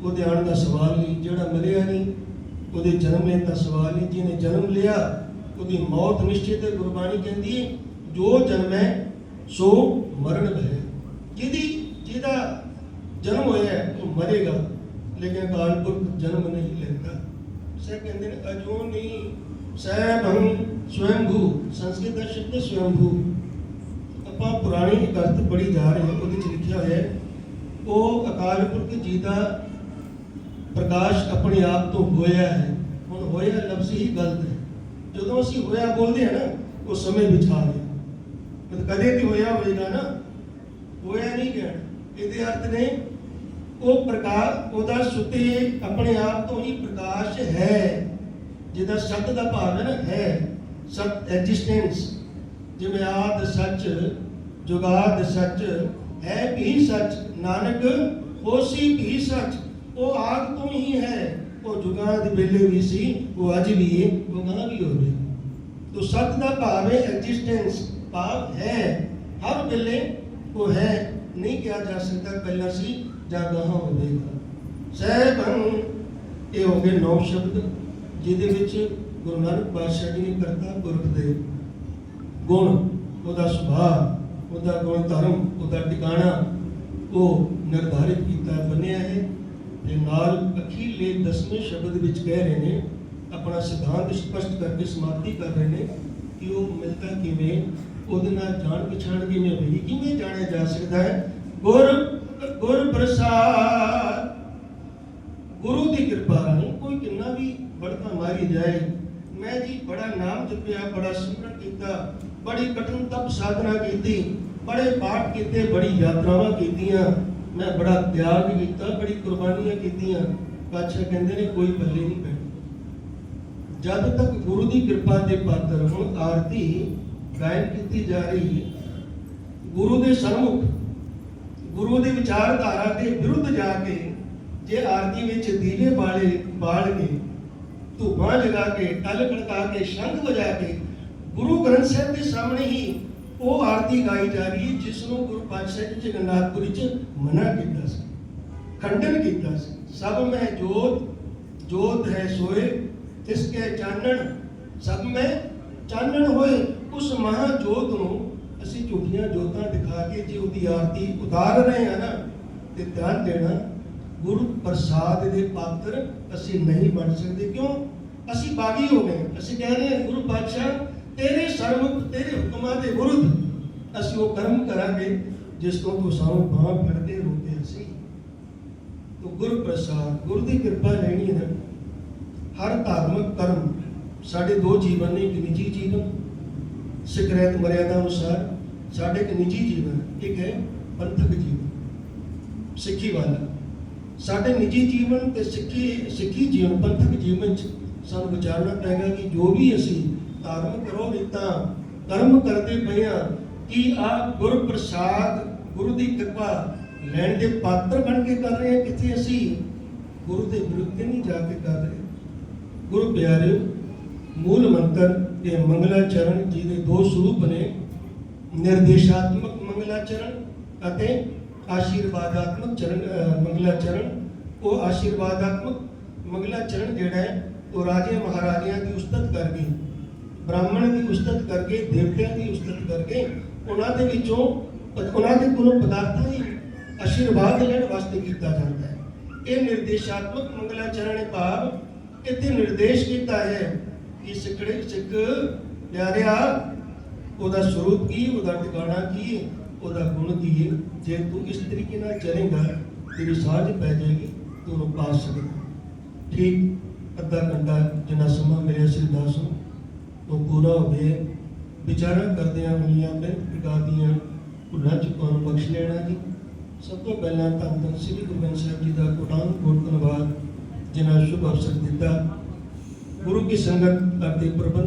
ਉਹਦੇ ਆਉਣ ਦਾ ਸਵਾਲ ਨਹੀਂ, ਜਿਹੜਾ ਮਿਲਿਆ ਨਹੀਂ, ਉਹਦੇ ਜਨਮ ਲੈਣ ਦਾ ਸਵਾਲ ਨਹੀਂ, ਜਿਹਨੇ ਜਨਮ ਲਿਆ, ਉਹਦੀ ਮੌਤ ਨਿਸ਼ਚਿਤ ਹੈ ਗੁਰਬਾਣੀ ਕਹਿੰਦੀ ਹੈ ਜੋ ਜਨਮੈ, ਸੋ ਮਰਨ ਹੈ ਜਿਹਦੀ ਜਿਹਦਾ ਜਨਮ ਹੋਇਆ ਹੈ, ਉਹ ਮਰੇਗਾ ਲੇਕਿਨ ਅਕਾਲ ਪੁਰਖ ਜਨਮ ਨਹੀਂ ਲੈਂਦਾ। ਸੇ ਕਹਿੰਦੇ ਨੇ ਅਜੋਨੀ ਸੈਭੰ ਸਵੈੰਭੂ ਸੰਸਕ੍ਰਿਤ ਦਾ ਸ਼ਬਦ ਸਵੈੰਭੂ। ਆਪਾਂ ਪੁਰਾਣੀ ਇੱਕ ਅਰਥ ਜਾ ਰਹੇ ਹਾਂ ਉਹਦੇ ਵਿੱਚ ਲਿਖਿਆ ਹੋਇਆ ਹੈ ਉਹ ਅਕਾਲ ਪੁਰਖ ਜੀ ਦਾ ਪ੍ਰਕਾਸ਼ ਆਪਣੇ ਆਪ ਤੋਂ ਹੋਇਆ ਹੈ। ਹੁਣ ਹੋਇਆ ਲਫ਼ਜ਼ ਹੀ ਗਲਤ ਹੈ। ਜਦੋਂ ਅਸੀਂ ਹੋਇਆ ਬੋਲਦੇ ਹਾਂ ਨਾ ਉਹ ਸਮੇਂ ਵਿੱਚ ਆ ਕਦੇ ਵੀ ਹੋਇਆ ਹੋਵੇਗਾ ਨਾ ਹੋਇਆ ਨਹੀਂ ਕਹਿਣਾ ਇਹਦੇ ਅਰਥ ਨੇ ਉਹ ਪ੍ਰਕਾਸ਼, ਉਹਦਾ ਸੁਤੇ ਆਪਣੇ ਆਪ ਤੋਂ ਹੀ ਪ੍ਰਕਾਸ਼ ਹੈ। ਜਿਹਦਾ ਸਤ ਦਾ ਭਾਵ ਹੈ ਨਾ, ਹੈ। ਸਤ ਐਗਜ਼ਿਸਟੈਂਸ ਜਿਵੇਂ ਆਦ ਸੱਚ, ਜੁਗਾਦ ਸੱਚ, ਹੈ ਵੀ ਸੱਚ, ਨਾਨਕ ਹੋਸੀ ਵੀ ਸੱਚ। ਉਹ ਆਦ ਤੋਂ ਹੀ ਹੈ। ਉਹ ਜੁਗਾਂ ਦੇ ਵੇਲੇ ਵੀ ਸੀ, ਉਹ ਅੱਜ ਵੀ ਹੈ, ਉਹ ਗਾਂ ਵੀ ਹੋਵੇ। ਤੋ ਸਤ ਦਾ ਭਾਵ ਹੈ ਐਗਜ਼ਿਸਟੈਂਸ ਭਾਵ ਹੈ। ਹਰ ਵੇਲੇ ਉਹ ਹੈ, ਨਹੀਂ ਕਿਹਾ ਜਾ ਸਕਦਾ ਪਹਿਲਾਂ ਸੀ, ਜਾਂ ਗਾਂ ਸਹਿਬੰ ਇਹ ਹੋ ਗਏ ਨੌ ਸ਼ਬਦ, ਜਿਹਦੇ ਵਿੱਚ ਗੁਰੂ ਨਾਨਕ ਪਾਤਸ਼ਾਹ ਜੀ ਨੇ ਕਰਤਾ ਪੁਰਖ ਦੇ ਗੁਣ, ਉਹਦਾ ਸੁਭਾਅ, ਉਹਦਾ ਗੁਣ ਧਰਮ, ਉਹਦਾ ਟਿਕਾਣਾ, ਉਹ ਨਿਰਧਾਰਿਤ ਕੀਤਾ ਬਣਿਆ ਹੈ। ਤੇ ਨਾਲ ਅਖੀਲੇ ਦਸਵੇਂ ਸ਼ਬਦ ਵਿੱਚ ਕਹਿ ਰਹੇ ਨੇ, ਆਪਣਾ ਸਿਧਾਂਤ ਸਪਸ਼ਟ ਕਰਕੇ ਸਮਾਪਤੀ ਕਰ ਰਹੇ ਨੇ ਕਿ ਉਹ ਮਿਲਦਾ ਕਿਵੇਂ? ਉਹਦੇ ਨਾਲ ਜਾਣ ਪਛਾਣ ਕਿਵੇਂ ਹੋਈ ਕਿਵੇਂ ਜਾਣਿਆ ਜਾ ਸਕਦਾ ਹੈ? ਗੁਰ ਗੁਰ ਪ੍ਰਸਾਦ। ਗੁਰੂ ਦੀ ਕਿਰਪਾ ਰਾਹੀਂ ਕੋਈ ਕਿੰਨਾ ਵੀ ਬੜਕਾ ਮਾਰੀ ਜਾਏ। ਮੈਂ ਜੀ ਬੜਾ ਨਾਮ ਜਪਿਆ, ਬੜਾ ਸਿਮਰਨ ਕੀਤਾ, ਬੜੀ ਕਠਿਨ ਤਪ ਸਾਧਨਾ ਕੀਤੀ, ਬੜੇ ਪਾਠ ਕੀਤੇ, ਬੜੀ ਯਾਤਰਾਵਾਂ ਕੀਤੀਆਂ। ਮੈਂ ਬੜਾ ਤਿਆਗ ਕੀਤਾ, ਬੜੀ ਕੁਰਬਾਨੀਆਂ ਕੀਤੀਆਂ। ਪਾਤਸ਼ਾਹ ਕਹਿੰਦੇ ਨੇ ਕੋਈ ਪੱਲੇ ਨਹੀਂ ਪੈਣੀ ਜਦ ਤੱਕ ਗੁਰੂ ਦੀ ਕਿਰਪਾ ਦੇ ਪਾਤਰ ਹੁਣ, ਆਰਤੀ ਗਾਇਨ ਕੀਤੀ ਜਾ ਰਹੀ ਹੈ। ਗੁਰੂ ਦੇ ਸਨਮੁਖ, ਗੁਰੂ ਦੇ ਵਿਚਾਰਧਾਰਾ ਦੇ ਵਿਰੁੱਧ ਜਾ ਕੇ ਜੇ ਆਰਤੀ ਵਿੱਚ ਦੀਵੇ ਬਾਲੇ ਬਾਲ ਕੇ ਧੂਪਾਂ ਜਗਾ ਕੇ, ਟਲ ਖੜਕਾ ਕੇ, ਸ਼ੰਖ ਵਜਾ ਕੇ, ਗੁਰੂ ਗ੍ਰੰਥ ਸਾਹਿਬ ਦੇ ਸਾਹਮਣੇ ਹੀ ਉਹ ਆਰਤੀ ਗਾਈ ਜਾ ਰਹੀ ਹੈ, ਜਿਸ ਨੂੰ ਗੁਰੂ ਪਾਤਸ਼ਾਹ ਜੀ ਜਗਨਨਾਥਪੁਰੀ ਚ ਮਨਾ ਕੀਤਾ ਸੀ, ਖੰਡਨ ਕੀਤਾ ਸੀ। ਸਭ ਮੈਂ ਜੋਤ ਜੋਤ ਹੈ ਸੋਏ, ਤਿਸ ਕੇ ਚਾਨਣ, ਸਭ ਮੈਂ ਚਾਨਣ ਹੋਏ। ਉਸ ਮਹਾ ਜੋਤ ਨੂੰ ਅਸੀਂ ਝੂਠੀਆਂ ਜੋਤਾਂ ਦਿਖਾ ਕੇ ਜੇ ਉਹਦੀ ਆਰਤੀ ਉਤਾਰ ਰਹੇ ਆ ਨਾ, ਤੇ ਧਿਆਨ ਦੇਣਾ ਗੁਰੂ ਪ੍ਰਸਾਦ ਦੇ ਪਾਤਰ ਅਸੀਂ ਨਹੀਂ ਬਣ ਸਕਦੇ। ਕਿਉਂ? ਅਸੀਂ ਬਾਗੀ ਹੋ ਗਏ। ਅਸੀਂ ਕਹਿ ਰਹੇ ਹਾਂ, ਗੁਰੂ ਪਾਤਸ਼ਾਹ, ਤੇਰੇ ਸਰਮੁਖ ਤੇਰੇ ਹੁਕਮਾਂ ਦੇ ਵਿਰੁੱਧ ਅਸੀਂ ਉਹ ਕਰਮ ਕਰਾਂਗੇ, ਜਿਸ ਤੋਂ ਤੂੰ ਸਾਨੂੰ ਬਾਹ ਫੜਦੇ ਰੋਕਦੇ ਅਸੀਂ ਤੋ ਗੁਰ ਪ੍ਰਸਾਦ, ਗੁਰ ਦੀ ਕਿਰਪਾ ਲੈਣੀ ਹੈ। ਹਰ ਧਾਰਮਿਕ ਕਰਮ ਸਾਡੇ ਦੋ ਜੀਵਨ ਨੇ, ਇੱਕ ਨਿੱਜੀ ਜੀਵਨ ਸਿਕਰਤ ਮਰਿਆਦਾ ਅਨੁਸਾਰ ਸਾਡੇ ਇੱਕ ਨਿੱਜੀ ਜੀਵਨ ਇੱਕ ਹੈ ਪੰਥਕ ਜੀਵਨ। ਸਿੱਖੀ ਵਾਲਾ। ਸਾਡੇ ਨਿੱਜੀ ਜੀਵਨ ਤੇ ਸਿੱਖੀ ਸਿੱਖੀ ਜੀਵਨ, ਪੰਥਕ ਜੀਵਨ ਚ ਸਾਨੂੰ ਵਿਚਾਰਨਾ ਪਏਗਾ ਕਿ ਜੋ ਵੀ ਅਸੀਂ ਧਾਰਮਿਕ ਤਾਂ ਕਰਮ ਕਰਦੇ ਪਏ ਹਾਂ ਕਿ ਆ ਗੁਰ ਪ੍ਰਸਾਦ ਗੁਰੂ ਦੀ ਕਿਰਪਾ ਲੈਣ ਦੇ ਪਾਤਰ ਬਣ ਕੇ ਕਰ ਰਹੇ ਹਾਂ, ਕਿੱਥੇ ਅਸੀਂ ਗੁਰੂ ਦੇ ਵਿਰੁੱਧ ਨਹੀਂ ਜਾ ਕੇ ਕਰ ਰਹੇ। ਗੁਰੂ ਪਿਆਰਿਓ, ਮੂਲ ਮੰਤਰ ਇਹ ਮੰਗਲਾਚਰਨ ਜੀ ਦੇ ਦੋ ਸਰੂਪ ਨੇ ਨਿਰਦੇਸ਼ਾਤਮਕ ਮੰਗਲਾਚਰਨ ਅਤੇ ਆਸ਼ੀਰਵਾਦਾਤਮਕ ਚਰਨ ਮੰਗਲਾਚਰਨ ਉਹ ਆਸ਼ੀਰਵਾਦਾਤਮਕ ਮੰਗਲਾਚਰਨ ਜਿਹੜਾ ਹੈ, ਉਹ ਰਾਜੇ ਮਹਾਰਾਜਿਆਂ ਦੀ ਉਸਤਤ ਕਰਕੇ, ਬ੍ਰਾਹਮਣ ਦੀ ਉਸਤਤ ਕਰਕੇ, ਦੇਵਤਿਆਂ ਦੀ ਉਸਤਤ ਕਰਕੇ ਉਹਨਾਂ ਦੇ ਵਿੱਚੋਂ ਉਹਨਾਂ ਦੇ ਕੋਲੋਂ ਪਦਾਰਥਾਂ ਦੀ ਆਸ਼ੀਰਵਾਦ ਲੈਣ ਵਾਸਤੇ ਕੀਤਾ ਜਾਂਦਾ ਹੈ। ਇਹ ਨਿਰਦੇਸ਼ਾਤਮਕ ਮੰਗਲਾਚਰਨ ਭਾਵ ਇੱਥੇ ਨਿਰਦੇਸ਼ ਕੀਤਾ ਹੈ ਕਿ ਸਿੱਖੜੇ ਸਿੱਖ ਪਿਆਰਿਆ, ਉਹਦਾ ਸਰੂਪ ਕੀ, ਉਹਦਾ ਟਿਕਾਣਾ ਕੀ ਹੈ ਉਹਦਾ ਗੁਣ ਕੀ ਹੈ? ਜੇ ਤੂੰ ਇਸ ਤਰੀਕੇ ਨਾਲ ਚਲੇਗਾ, ਤੇਰੀ ਸਾਂਝ ਪੈ ਜਾਏਗੀ, ਤੂੰ ਪਾ ਸਕੇਗਾ। ਠੀਕ, ਅੱਧਾ ਘੰਟਾ ਜਿੰਨਾ ਸਮਾਂ ਮਿਲਿਆ ਸੀ ਦਾਸ ਨੂੰ, ਉਹ ਪੂਰਾ ਹੋ ਗਿਆ। ਵਿਚਾਰਾਂ ਕਰਦਿਆਂ ਹੋਈਆਂ ਮੈਂ ਪ੍ਰਗਾਦੀਆਂ ਭੁੱਲਾਂ ਚੁੱਕਾਂ ਨੂੰ ਬਖਸ਼ ਲੈਣਾ ਜੀ? ਸਭ ਤੋਂ ਪਹਿਲਾਂ ਧੰਨ ਧੰਨ ਸ੍ਰੀ ਗੁਰੂ ਗ੍ਰੰਥ ਸਾਹਿਬ ਜੀ ਦਾ ਕੋਟਾਨ ਕੋਟ ਧੰਨਵਾਦ, ਜਿਨ੍ਹਾਂ ਸ਼ੁਭ ਅਵਸਰ ਦਿੱਤਾ। ਗੁਰੂ ਕੀ ਸੰਗਤ ਅਤੇ ਪ੍ਰਬੰਧ